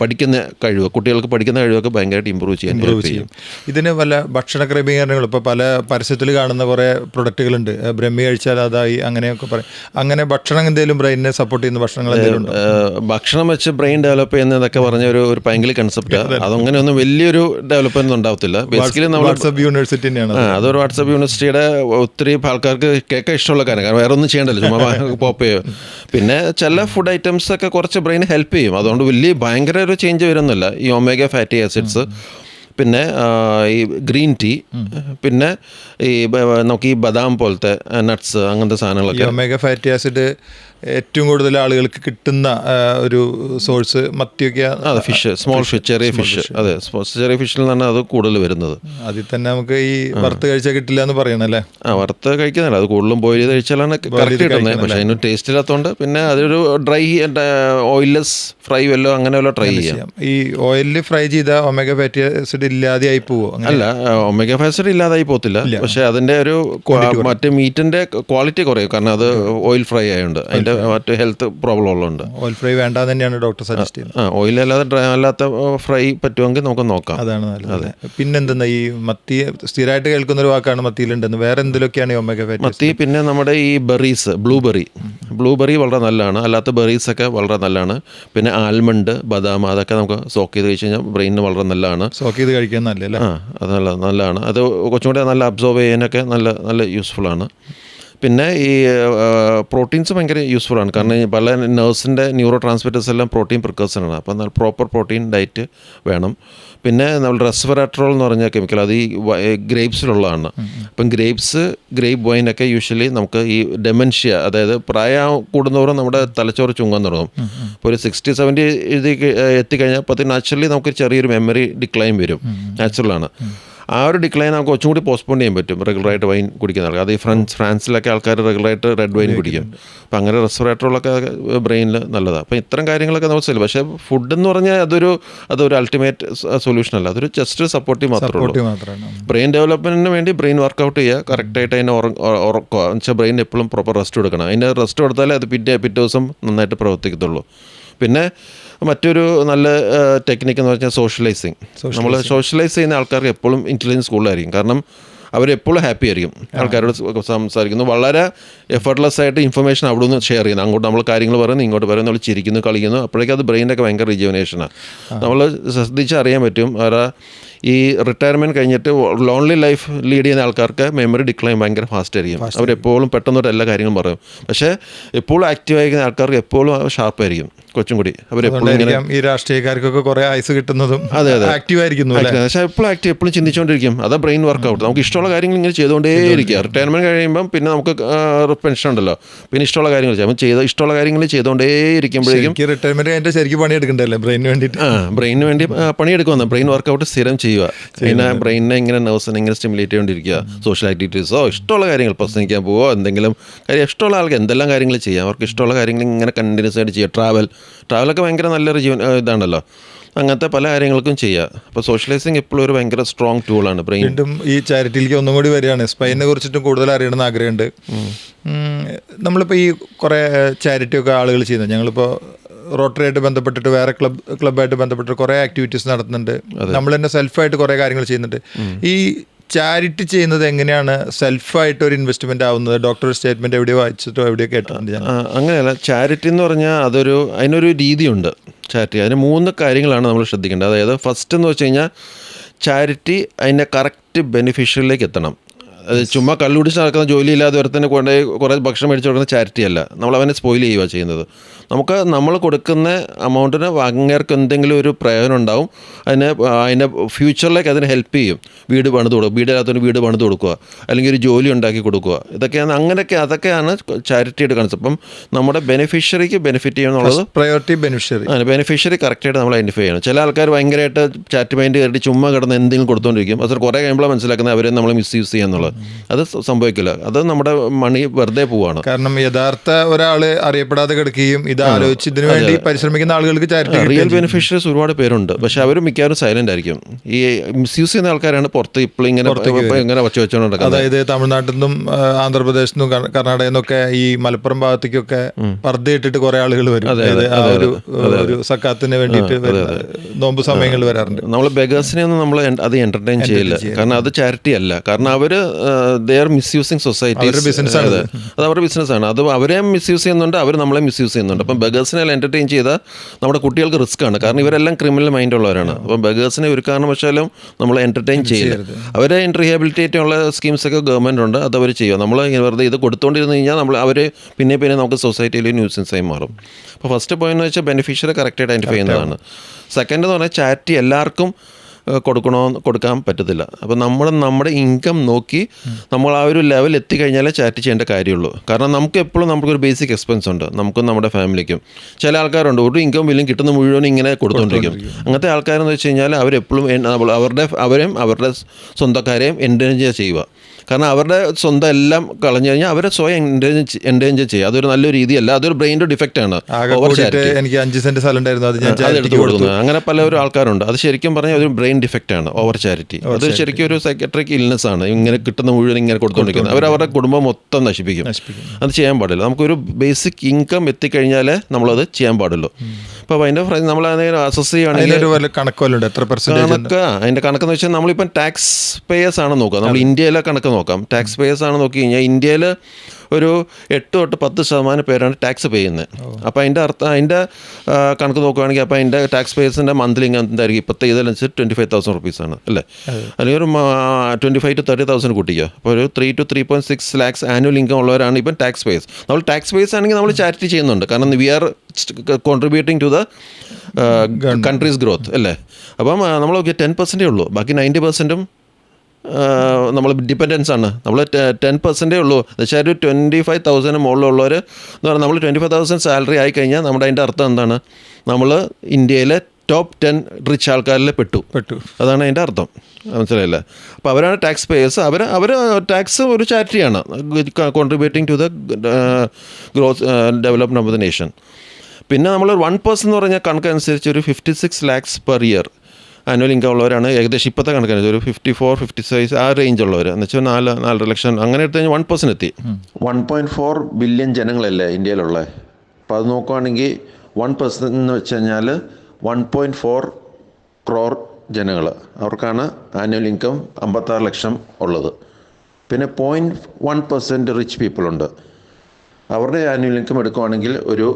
പഠിക്കുന്ന കഴിവ് കുട്ടികൾക്ക് പഠിക്കുന്ന കഴിവൊക്കെ ഭയങ്കരമായിട്ട് ഇമ്പ്രൂവ് ചെയ്യാൻ ഇമ്പ്രൂവ് ചെയ്യും. ഇതിന് വല്ല ഭക്ഷണ ക്രമീകരണങ്ങൾ ഇപ്പോൾ പല പരസ്യത്തിൽ കാണുന്ന കുറേ പ്രൊഡക്റ്റുകളുണ്ട് ബ്രഹ്മി കഴിച്ചാൽ അതായി അങ്ങനെയൊക്കെ പറയും. അങ്ങനെ ഭക്ഷണം എന്തെങ്കിലും ബ്രെയിനിനെ സപ്പോർട്ട് ചെയ്യുന്ന ഭക്ഷണങ്ങൾ ഭക്ഷണം വെച്ച് ബ്രെയിൻ ഡെവലപ്പ് ചെയ്യുന്നതൊക്കെ പറഞ്ഞ ഒരു ഒരു ഭയങ്കര കൺസെപ്റ്റ് അതങ്ങനെ ഒന്നും വലിയൊരു ഡെവലപ്മെന്റ് ഉണ്ടാവത്തില്ല. ബേസിക്കലി നമ്മൾ വാട്സപ്പ് യൂണിവേഴ്സിറ്റി തന്നെയാണ് ആ അതൊരു വാട്സപ്പ് യൂണിവേഴ്സിറ്റിയുടെ ഒത്തിരി ആൾക്കാർക്ക് കേൾക്കാൻ ഇഷ്ടമുള്ള കാര്യം കാരണം വേറെ ഒന്നും ചെയ്യേണ്ടല്ലോ. ചുമ്മാ പോപ്പ് ചെയ്യും. പിന്നെ ചില ഫുഡ് ഐറ്റംസ് ഒക്കെ കുറച്ച് ബ്രെയിൻ ഹെൽപ്പ് ചെയ്യും. അതുകൊണ്ട് വലിയ ഭയങ്കര ഒരു ചേഞ്ച് വരുന്നില്ല. ഈ ഒമേഗ ഫാറ്റി ആസിഡ്സ് പിന്നെ ഈ ഗ്രീൻ ടീ പിന്നെ ഈ നമുക്ക് ഈ ബദാം പോലത്തെ നട്ട്സ് അങ്ങനത്തെ സാധനങ്ങളൊക്കെ. ഒമേഗ ഫാറ്റി ആസിഡ് ഏറ്റവും കൂടുതൽ ആളുകൾക്ക് കിട്ടുന്ന ഒരു സോഴ്സ് മത്തിയൊക്കെ അതെ ഫിഷ് സ്മോൾ ഫിഷ് ചെറിയ ഫിഷ്. അതെ സ്മോൾ ചെറിയ ഫിഷിൽ നിന്നാണ് അത് കൂടുതൽ വരുന്നത്. അതിൽ തന്നെ നമുക്ക് ഈ വറുത്ത് കഴിച്ചാൽ കിട്ടില്ല എന്ന് പറയണല്ലേ? ആ വറുത്ത് കഴിക്കുന്നില്ല. അത് കൂടുതലും ബോയിൽ ചെയ്ത് കഴിച്ചാലാണ് കറക്റ്റ് കിട്ടുന്നത്. പക്ഷേ അതിന് ടേസ്റ്റ് ഇല്ലാത്തതുകൊണ്ട് പിന്നെ അതൊരു ഡ്രൈ ഓയിൽലെസ് ഫ്രൈ വല്ലോ അങ്ങനെ വല്ലോ ട്രൈ ചെയ്യാം. ഈ ഓയിലിൽ ഫ്രൈ ചെയ്ത ഒമേഗ ഫാറ്റി ആസിഡ് ഇല്ലാതെ ആയി പോവോ അല്ല ഒമേഗ ഫാസിഡ് ഇല്ലാതായി പോകത്തില്ല. പക്ഷേ അതിന്റെ ഒരു മറ്റേ മീറ്റിന്റെ ക്വാളിറ്റി കുറയും. കാരണം അത് ഓയിൽ ഫ്രൈ ആയതുകൊണ്ട് അതിന്റെ മറ്റു ഹെൽത്ത് പ്രോബ്ലം ഉള്ളതുകൊണ്ട്. ഓയിൽ ഫ്രൈ വേണ്ട തന്നെയാണ് ഡോക്ടർ സജസ്റ്റ് ചെയ്യുന്നത്. ആ ഓയിൽ അല്ലാതെ ഡ്രൈ അല്ലാത്ത ഫ്രൈ പറ്റുമെങ്കിൽ നമുക്ക് നോക്കാം. അതാണ് നല്ലത്. പിന്നെന്തെന്നാ ഈ മത്തി സ്ഥിരമായിട്ട് കേൾക്കുന്ന ഒരു വാക്കാണ് മത്തിയിലുണ്ടെന്ന്. വേറെ എന്തിലൊക്കെയാണ് ഒമേഗ ഫാറ്റി മത്തി പിന്നെ നമ്മുടെ ഈ ബെറീസ് ബ്ലൂബെറി ബ്ലൂബെറി വളരെ നല്ലതാണ്. അല്ലാത്ത ബെറീസ് ഒക്കെ വളരെ നല്ലതാണ്. പിന്നെ ആൽമണ്ട് ബദാം അതൊക്കെ നമുക്ക് സോക്ക് ചെയ്ത് കഴിച്ച് കഴിഞ്ഞാൽ ബ്രെയിനിന് വളരെ നല്ലതാണ്. സോക്ക് ചെയ്ത് കഴിക്കാൻ നല്ലല്ലേ ആ അത് നല്ല നല്ലതാണ്. അത് കുറച്ചും കൂടെ നല്ല അബ്സോർവ് ചെയ്യാനൊക്കെ നല്ല നല്ല യൂസ്ഫുൾ ആണ്. പിന്നെ ഈ പ്രോട്ടീൻസ് ഭയങ്കര യൂസ്ഫുൾ ആണ്. കാരണം പല നേഴ്സിന്റെ ന്യൂറോ ട്രാൻസ്മിറ്റേഴ്സ് എല്ലാം പ്രോട്ടീൻ പ്രിക്കോഴ്സൺ അപ്പോൾ പ്രോപ്പർ പ്രോട്ടീൻ ഡയറ്റ് വേണം. പിന്നെ നമ്മൾ റെസ്വറാട്രോൾ എന്ന് പറഞ്ഞ കെമിക്കൽ അത് ഈ ഗ്രേപ്സിലുള്ളതാണ് അപ്പം ഗ്രേപ്സ് ഗ്രേപ്പ് വൈനൊക്കെ യൂഷ്വലി നമുക്ക് ഈ ഡെമൻഷ്യ അതായത് പ്രായം കൂടുന്നവരും നമ്മുടെ തലച്ചോറ് ചുങ്ങാൻ തുടങ്ങും. ഇപ്പോൾ ഒരു സിക്സ്റ്റി സെവന്റി എഴുതി എത്തിക്കഴിഞ്ഞാൽ അപ്പോൾ നാച്ചുറലി നമുക്ക് ചെറിയൊരു മെമ്മറി ഡിക്ലൈൻ വരും. നാച്ചുറലാണ് ആ ഒരു ഡിക്ലൈൻ നമുക്ക് കുറച്ചും കൂടി പോസ്റ്റ്പോൺ ചെയ്യാൻ പറ്റും. റെഗുലറായിട്ട് വൈൻ കുടിക്കുന്ന ആൾക്കാർ. അത് ഈ ഫ്രാൻസ് ഫ്രാൻസിലൊക്കെ ആൾക്കാർ റെഗുലറായിട്ട് റെഡ് വൈൻ കുടിക്കും. അപ്പം അങ്ങനെ റെസ്പിറേറ്ററുകളൊക്കെ ബ്രെയിനിൽ നല്ലതാണ് അപ്പം ഇത്തരം കാര്യങ്ങളൊക്കെ നമ്മൾ ചെയ്യും പക്ഷേ ഫുഡ് എന്ന് പറഞ്ഞാൽ അതൊരു അതൊരു അൾട്ടിമേറ്റ് സൊല്യൂഷൻ അല്ല. അതൊരു ജസ്റ്റ് സപ്പോർട്ടീവ് മാത്രമേ ഉള്ളൂ. ബ്രെയിൻ ഡെവലപ്മെന്റിന് വേണ്ടി ബ്രെയിൻ വർക്കൗട്ട് ചെയ്യുക. കറക്റ്റായിട്ട് അതിനെ ഉറക്കുക. എന്ന് വെച്ചാൽ ബ്രെയിൻ എപ്പോഴും പ്രോപ്പർ റെസ്റ്റ് കൊടുക്കണം. അതിന്റെ റെസ്റ്റ് കൊടുത്താലേ അത് പിറ്റേ പിറ്റേ ദിവസം നന്നായിട്ട് പ്രവർത്തിക്കത്തുള്ളൂ. പിന്നെ മറ്റൊരു നല്ല ടെക്നിക്ക് എന്ന് പറഞ്ഞാൽ സോഷ്യലൈസിങ് നമ്മൾ സോഷ്യലൈസ് ചെയ്യുന്ന ആൾക്കാർക്ക് എപ്പോഴും ഇന്റലിജൻസ് കൂടുതലായിരിക്കും. കാരണം അവരെപ്പോഴും ഹാപ്പി ആയിരിക്കും. ആൾക്കാരോട് സംസാരിക്കുന്നു. വളരെ എഫർട്ട്ലെസ് ആയിട്ട് ഇൻഫർമേഷൻ അവിടെ നിന്ന് ഷെയർ ചെയ്യുന്നു. അങ്ങോട്ട് നമ്മൾ കാര്യങ്ങൾ പറയുന്നു ഇങ്ങോട്ട് പറയുന്നു നമ്മൾ ചിരിക്കുന്നു കളിക്കുന്നു. അപ്പോഴേക്കും അത് ബ്രെയിനൊക്കെ ഭയങ്കര റിജുവനേഷനാണ് നമ്മൾ ശ്രദ്ധിച്ച് അറിയാൻ പറ്റും. അവരുടെ ഈ റിട്ടയർമെന്റ് കഴിഞ്ഞിട്ട് ലോൺലി ലൈഫ് ലീഡ് ചെയ്യുന്ന ആൾക്കാർക്ക് മെമ്മറി ഡിക്ലൈൻ ഭയങ്കര ഫാസ്റ്റ് ആയിരിക്കും. അവരെപ്പോഴും പെട്ടെന്നൊരു എല്ലാ കാര്യങ്ങളും പറയും. പക്ഷേ എപ്പോഴും ആക്റ്റീവ് ആയിരിക്കുന്ന ആൾക്കാർക്ക് എപ്പോഴും ഷാർപ്പായിരിക്കും കൊച്ചും കൂടി അവരെപ്പോഴും ഈ രാഷ്ട്രീയക്കാർക്കൊക്കെ കുറെ ആയുസ് കിട്ടുന്നതും അതെ, അതെ. ആക്റ്റീവ് ആയിരിക്കുന്നു പക്ഷേ എപ്പോഴും ആക്റ്റീവ് എപ്പോഴും ചിന്തിച്ചുകൊണ്ടിരിക്കും അതാ ബ്രെയിൻ വർക്കൗട്ട് നമുക്ക് ഇഷ്ടമുള്ള കാര്യങ്ങൾ ഇങ്ങനെ ചെയ്തുകൊണ്ടേയിരിക്കുക റിട്ടയർമെന്റ് കഴിയുമ്പം പിന്നെ നമുക്ക് പെൻഷൻ ഉണ്ടല്ലോ. പിന്നെ ഇഷ്ടമുള്ള കാര്യങ്ങൾ ചെയ്യാം. ചെയ്ത ഇഷ്ടമുള്ള കാര്യങ്ങൾ ചെയ്തുകൊണ്ടേ ഇരിക്കുമ്പോഴേക്കും റിട്ടയർമെന്റ് കഴിഞ്ഞിട്ട് ശരിക്കും പണിയെടുക്കണ്ടല്ലേ ബ്രെയിനിന് വേണ്ടിയിട്ട്? ആ ബ്രെയിനിന് വേണ്ടി ആ, പണിയെടുക്കുന്ന ബ്രെയിൻ വർക്കൗട്ട് സ്ഥിരം ചെയ്യുക. പിന്നെ ബ്രെയിനിനെ ഇങ്ങനെ നെർവ്സിനെ ഇങ്ങനെ സ്റ്റിമുലേറ്റ് ചെയ്തുകൊണ്ടിരിക്കുക സോഷ്യൽ ആക്ടിവിറ്റീസോ ഇഷ്ടമുള്ള കാര്യങ്ങൾ പ്രസംഗിക്കാൻ പോവോ എന്തെങ്കിലും കാര്യം ഇഷ്ടമുള്ള ആൾക്ക് എന്തെല്ലാം കാര്യങ്ങൾ ചെയ്യാം. അവർക്ക് ഇഷ്ടമുള്ള കാര്യങ്ങൾ ഇങ്ങനെ കണ്ടിന്യൂസ് ആയിട്ട് ചെയ്യുക ട്രാവൽ ട്രാവലൊക്കെ ഭയങ്കര നല്ലൊരു ജീവൻ ഇതാണല്ലോ. അങ്ങനത്തെ പല കാര്യങ്ങൾക്കും ചെയ്യുക അപ്പോൾ സോഷ്യലൈസിങ് എപ്പോഴും ഒരു ഭയങ്കര സ്ട്രോങ് ടൂളാണ് ബ്രെയിൻ വീണ്ടും ഈ ചാരിറ്റിയിലേക്ക് ഒന്നും കൂടി വരികയാണ്. സ്പെയിനെ കുറിച്ചിട്ടും കൂടുതൽ അറിയണമെന്ന് ആഗ്രഹമുണ്ട്. നമ്മളിപ്പോൾ ഈ കുറേ ചാരിറ്റി ഒക്കെ ആളുകൾ ചെയ്യുന്നത് ഞങ്ങളിപ്പോൾ റോട്ടറി ആയിട്ട് ബന്ധപ്പെട്ടിട്ട് വേറെ ക്ലബ് ക്ലബ്ബായിട്ട് ബന്ധപ്പെട്ടിട്ട് കുറേ ആക്ടിവിറ്റീസ് നടത്തുന്നുണ്ട്. നമ്മൾ തന്നെ സെൽഫായിട്ട് കുറേ കാര്യങ്ങൾ ചെയ്യുന്നുണ്ട്. ഈ ചാരിറ്റി ചെയ്യുന്നത് എങ്ങനെയാണ്? സെൽഫായിട്ട് ഒരു ഇൻവെസ്റ്റ്മെന്റ് ആവുന്നത്? ഡോക്ടർ സ്റ്റേറ്റ്മെന്റ് എവിടെ വായിച്ചിട്ടോ എവിടെയോ കേട്ടിട്ടുണ്ട് ഞാൻ. അങ്ങനെയല്ല. ചാരിറ്റി എന്ന് പറഞ്ഞാൽ അതൊരു അതിനൊരു രീതിയുണ്ട് ചാരിറ്റി അതിന് മൂന്ന് കാര്യങ്ങളാണ് നമ്മൾ ശ്രദ്ധിക്കേണ്ടത്. അതായത് ഫസ്റ്റ് എന്ന് വെച്ച് കഴിഞ്ഞാൽ ചാരിറ്റി അതിന്റെ കറക്റ്റ് ബെനിഫിഷ്യറിലേക്ക് എത്തണം. അത് ചുമ്മാ കള്ളുപിടിച്ച് നടക്കുന്ന ജോലിയില്ലാതെ ഒരുത്തന്നെ കൊണ്ടേ കുറേ ഭക്ഷണം മേടിച്ച് കൊടുക്കുന്ന ചാരിറ്റി അല്ല. നമ്മൾ അവനെ സ്പോയിൽ ചെയ്യുക ചെയ്യുന്നത്. നമുക്ക് നമ്മൾ കൊടുക്കുന്ന എമൗണ്ടിന് അങ്ങേർക്ക് എന്തെങ്കിലും ഒരു പ്രയോജനം ഉണ്ടാവും. അതിനെ അതിന്റെ ഫ്യൂച്ചറിലേക്ക് അതിന് ഹെൽപ്പ് ചെയ്യും. വീട് പണിത് കൊടുക്കുക. വീടില്ലാത്തവന് വീട് പണിത് കൊടുക്കുക. അല്ലെങ്കിൽ ഒരു ജോലി ഉണ്ടാക്കി കൊടുക്കുക. ഇതൊക്കെയാണ് അങ്ങനെയൊക്കെ അതൊക്കെയാണ് ചാരിറ്റിയുടെ കൺസെപ്റ്റ് അപ്പം നമ്മുടെ ബെനിഫിഷ്യറിക്ക് ബെനിഫിറ്റ് ചെയ്യുന്നുള്ളത് പ്രയോറിറ്റി ബെനിഫിഷ്യറി ബെനിഫിഷ്യറി കറക്റ്റായിട്ട് നമ്മൾ ഐഡന്റിഫൈ ചെയ്യണം. ചില ആൾക്കാർ ഭയങ്കരമായിട്ട് ചാറ്റ് മൈൻഡ് കയറി ചുമ്മാ കിടന്ന് എന്തെങ്കിലും കൊടുത്തുകൊണ്ടിരിക്കും അത് കുറേ കഴിയുമ്പോൾ മനസ്സിലാക്കുന്നത് അവരെ നമ്മൾ മിസ്യൂസ് ചെയ്യുന്നുള്ളത്. അത് സംഭവിക്കില്ല. അത് നമ്മുടെ മണി വെറുതെ പോവാണ്. കാരണം യഥാർത്ഥ ഒരാൾ അറിയപ്പെടാതെ കിടക്കുകയും ഇത് ആലോചിച്ച് ഇതിനു വേണ്ടി പരിശ്രമിക്കുന്ന ആളുകൾക്ക് ചാരിറ്റി റിയൽ ബെനിഫിഷ്യറീസ് ഒരുപാട് പേരുണ്ട്. പക്ഷെ അവർ മിക്കവാറും സൈലന്റ് ആയിരിക്കും. ഈ മിസ്യൂസ് ചെയ്യുന്ന ആൾക്കാരാണ് പുറത്ത് ഇപ്പോൾ ഇങ്ങനെ ഇങ്ങനെ വച്ച് വെച്ചോണ്ട് അതായത് തമിഴ്നാട്ടിൽ നിന്നും ആന്ധ്രാപ്രദേശിൽ നിന്നും കർ- കർണാടകയിൽ നിന്നൊക്കെ ഈ മലപ്പുറം ഭാഗത്തേക്കൊക്കെ പർദ്ദയിട്ടിട്ട് കുറെ ആളുകൾ വരും. അതായത് ഒരു സക്കാത്തിന് വേണ്ടിയിട്ട് നോമ്പ് സമയങ്ങളിൽ വരാറുണ്ട്. നമ്മൾ ബെഗേഴ്സിനെ ഒന്നും നമ്മൾ അത് എന്റർടൈൻ ചെയ്യില്ല. കാരണം അത് ചാരിറ്റി അല്ല. കാരണം അവർ ദേ ആർ സൊസൈറ്റി അവരുടെ ബിസിനസ് ആണ്. അത് അവരുടെ ബിസിനസ്സാണ് അത് അവരെ മിസ്യൂസ് ചെയ്യുന്നുണ്ട് അവർ നമ്മളെ മിസ് യൂസ് ചെയ്യുന്നുണ്ട്. അപ്പം ബഗേഴ്സിനെ എന്റർടൈൻ ചെയ്താൽ നമ്മുടെ കുട്ടികൾക്ക് റിസ്ക് ആണ്. കാരണം ഇവരെല്ലാം ക്രിമിനൽ മൈൻഡ് ഉള്ളവരാണ്. അപ്പം ബഗേഴ്സിനെ ഒരു കാരണവശാലും നമ്മൾ എന്റർടൈൻ ചെയ്യില്ല. അവരെ റീഹാബിലിറ്റേറ്റ് ഉള്ള സ്കീംസ് ഒക്കെ ഗവൺമെന്റ് ഉണ്ട്. അത് അവർ ചെയ്യുക. നമ്മൾ വെറുതെ ഇത് കൊടുത്തുകൊണ്ടിരുന്ന് കഴിഞ്ഞാൽ നമ്മൾ അവർ പിന്നെ പിന്നെ നമുക്ക് സൊസൈറ്റിയിൽ ന്യൂസൻസായി മാറും. അപ്പോൾ ഫസ്റ്റ് പോയിന്റ് എന്ന് വെച്ചാൽ ബെനിഫിഷ്യറി കറക്റ്റ് ഐഡന്റിഫൈ ചെയ്യുന്നതാണ്. സെക്കൻഡ് എന്ന് പറഞ്ഞാൽ ചാരിറ്റി എല്ലാവർക്കും കൊടുക്കണോ കൊടുക്കാൻ പറ്റത്തില്ല. അപ്പോൾ നമ്മൾ നമ്മുടെ ഇൻകം നോക്കി നമ്മൾ ആ ഒരു ലെവൽ എത്തിക്കഴിഞ്ഞാലേ ചാറ്റ് ചെയ്യേണ്ട കാര്യമുള്ളൂ. കാരണം നമുക്ക് എപ്പോഴും നമുക്കൊരു ബേസിക് എക്സ്പെൻസ് ഉണ്ട്. നമുക്കും നമ്മുടെ ഫാമിലിക്കും ചില ആൾക്കാരുണ്ട്. ഒരു ഇൻകം ബില്ലും കിട്ടുന്ന മുഴുവൻ ഇങ്ങനെ കൊടുത്തുകൊണ്ടിരിക്കും അങ്ങനത്തെ ആൾക്കാരെന്ന് വെച്ച് കഴിഞ്ഞാൽ അവരെപ്പോഴും അവരുടെ അവരെയും അവരുടെ സ്വന്തക്കാരെയും എൻഡേഞ്ചർ ചെയ്യുക. കാരണം അവരുടെ സ്വന്തം എല്ലാം കളഞ്ഞു കഴിഞ്ഞാൽ അവരെ സ്വയം എൻഡേഞ്ചർ ചെയ്യുക അതൊരു നല്ല രീതിയല്ല. അതൊരു ബ്രെയിന്റെ ഡിഫക്റ്റ് ആണ്. എനിക്ക് അഞ്ച് സെന്റ് സ്ഥലം ഉണ്ടായിരുന്നു. അത് ഞാൻ അത് ചാരിറ്റിക്ക് എടുത്ത് കൊടുത്തു. കൊടുക്കുന്നത് അങ്ങനെ പലരും ആൾക്കാരുണ്ട്. അത് ശരിക്കും പറഞ്ഞാൽ ഒരു ബ്രെയിൻ ഡിഫക്റ്റ് ആണ്. ഓവർ ചാരിറ്റി അത് ശരിക്കും ഒരു സൈക്കട്രിക് ഇൽനെസ് ആണ്. ഇങ്ങനെ കിട്ടുന്ന മുഴുവൻ ഇങ്ങനെ കൊടുത്തുകൊണ്ടിരിക്കുന്നത് അവർ അവരുടെ കുടുംബം മൊത്തം നശിപ്പിക്കും. അത് ചെയ്യാൻ പാടില്ല. നമുക്കൊരു ബേസിക് ഇൻകം എത്തിക്കഴിഞ്ഞാലേ നമ്മളത് ചെയ്യാൻ പാടുള്ളൂ. അപ്പോൾ അതിന്റെ നമ്മൾ അസസ് ചെയ്യുകയാണെങ്കിൽ കണക്കുമല്ലുണ്ട് എത്ര കണക്ക് അതിന്റെ കണക്കെന്ന് വെച്ചാൽ നമ്മളിപ്പം ടാക്സ് പേയേഴ്സ് ആണ് നോക്കുക. നമ്മൾ ഇന്ത്യയിലെ കണക്ക് നോക്കാം. ടാക്സ് പേയേഴ്സ് ആണ് നോക്കി കഴിഞ്ഞാൽ ഇന്ത്യയിൽ ഒരു എട്ട് തൊട്ട് പത്ത് ശതമാനം പേരാണ് ടാക്സ് പേ ചെയ്യുന്നത് അപ്പോൾ അതിന്റെ അർത്ഥം അതിന്റെ കണക്ക് നോക്കുകയാണെങ്കിൽ അപ്പോൾ അതിന്റെ ടാക്സ് പേയേഴ്സിന്റെ മന്ത്ലി ഇങ്ങനെ എന്തായിരിക്കും? ഇപ്പോഴത്തെ ഇതിനനുസരിച്ച് ട്വന്റി ഫൈവ് തൗസൻഡ് റുപ്പീസാണ് അല്ലേ? അല്ലെങ്കിൽ ഒരു twenty five to thirty thousand കൂട്ടിക്കുക അപ്പോൾ ഒരു three to three point six lakhs annual income ഉള്ളവരാണ് ഇപ്പം ടാക്സ് പേസ് നമ്മൾ ടാക്സ് പേസ് ആണെങ്കിൽ നമ്മൾ ചാരിറ്റി ചെയ്യുന്നുണ്ട്. കാരണം we are contributing to the country's growth അല്ലേ? അപ്പം നമ്മൾ ടെൻ പെർസെന്റേ ഉള്ളൂ. ബാക്കി നയന്റി പെർസെന്റും നമ്മൾ ഡിപ്പെൻഡൻസ് ആണ്. നമ്മൾ ടെൻ പെർസെന്റേ ഉള്ളൂ. എന്നുവെച്ചാൽ ഒരു ട്വന്റി ഫൈവ് തൗസൻഡ് മുകളിലുള്ളവർ എന്ന് പറഞ്ഞാൽ നമ്മൾ ട്വന്റി ഫൈവ് തൗസൻഡ് സാലറി ആയി കഴിഞ്ഞാൽ നമ്മുടെ അതിന്റെ അർത്ഥം എന്താണ്? നമ്മൾ ഇന്ത്യയിലെ ടോപ്പ് ടെൻ റിച്ച് ആൾക്കാരിൽ പെട്ടു. പെട്ടു. അതാണ് അതിന്റെ അർത്ഥം. മനസ്സിലായില്ലേ? അപ്പോൾ അവരാണ് ടാക്സ് പേയേഴ്സ് അവർ അവർ ടാക്സ് ഒരു ചാരിറ്റിയാണ്. Contributing to the growth development of the nation പിന്നെ നമ്മൾ വൺ പേഴ്സൺ എന്ന് പറഞ്ഞാൽ കണക്കനുസരിച്ച് ഒരു fifty six lakhs per year annual income ഉള്ളവരാണ് ഏകദേശം ഇപ്പോഴത്തെ കണക്കാണ് ഒരു ഫിഫ്റ്റി ഫോർ ഫിഫ്റ്റി സൈസ് ആ റേഞ്ച് ഉള്ളവർ എന്ന് വെച്ചാൽ നാല് നാലര ലക്ഷം അങ്ങനെ എടുത്തു കഴിഞ്ഞാൽ വൺ പേഴ്സൺ എത്തി. വൺ പോയിന്റ് ഫോർ ബില്യൺ ജനങ്ങളല്ലേ ഇന്ത്യയിലുള്ളത് അപ്പോൾ അത് നോക്കുവാണെങ്കിൽ വൺ പേഴ്സൺ എന്ന് വെച്ച് കഴിഞ്ഞാൽ വൺ പോയിന്റ് ഫോർ ക്രോർ ജനങ്ങൾ അവർക്കാണ് ആനുവൽ ഇൻകം അമ്പത്താറ് ലക്ഷം ഉള്ളത്. പിന്നെ പോയിന്റ് വൺ പെർസെന്റ് റിച്ച് പീപ്പിളുണ്ട് അവരുടെ ആനുവൽ ഇൻകം എടുക്കുവാണെങ്കിൽ ഒരു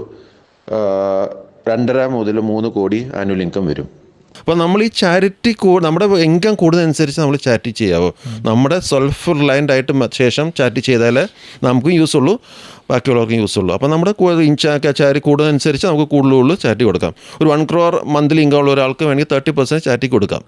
രണ്ടര മുതൽ മൂന്ന് കോടി ആനുവൽ ഇൻകം വരും. അപ്പോൾ നമ്മൾ ഈ ചാരിറ്റി കൂ നമ്മുടെ ഇൻകം കൂടുന്നതനുസരിച്ച് നമ്മൾ ചാരിറ്റി ചെയ്യാവോ. നമ്മുടെ സെൽഫ് റിലയന്റ് ആയിട്ട് ശേഷം ചാരിറ്റി ചെയ്താലേ നമുക്കും യൂസ് ഉള്ളൂ ബാക്കിയുള്ളവർക്കും യൂസ് ഉള്ളൂ. അപ്പോൾ നമ്മുടെ ചാരി കൂടുന്നതനുസരിച്ച് നമുക്ക് കൂടുതലുള്ളൂ ചാരിറ്റി കൊടുക്കാം. ഒരു വൺ ക്രോർ മന്ത്ലി ഇൻകം ഉള്ള ഒരാൾക്ക് വേണമെങ്കിൽ തേർട്ടി പെർസെന്റ് ചാരിറ്റി കൊടുക്കാം.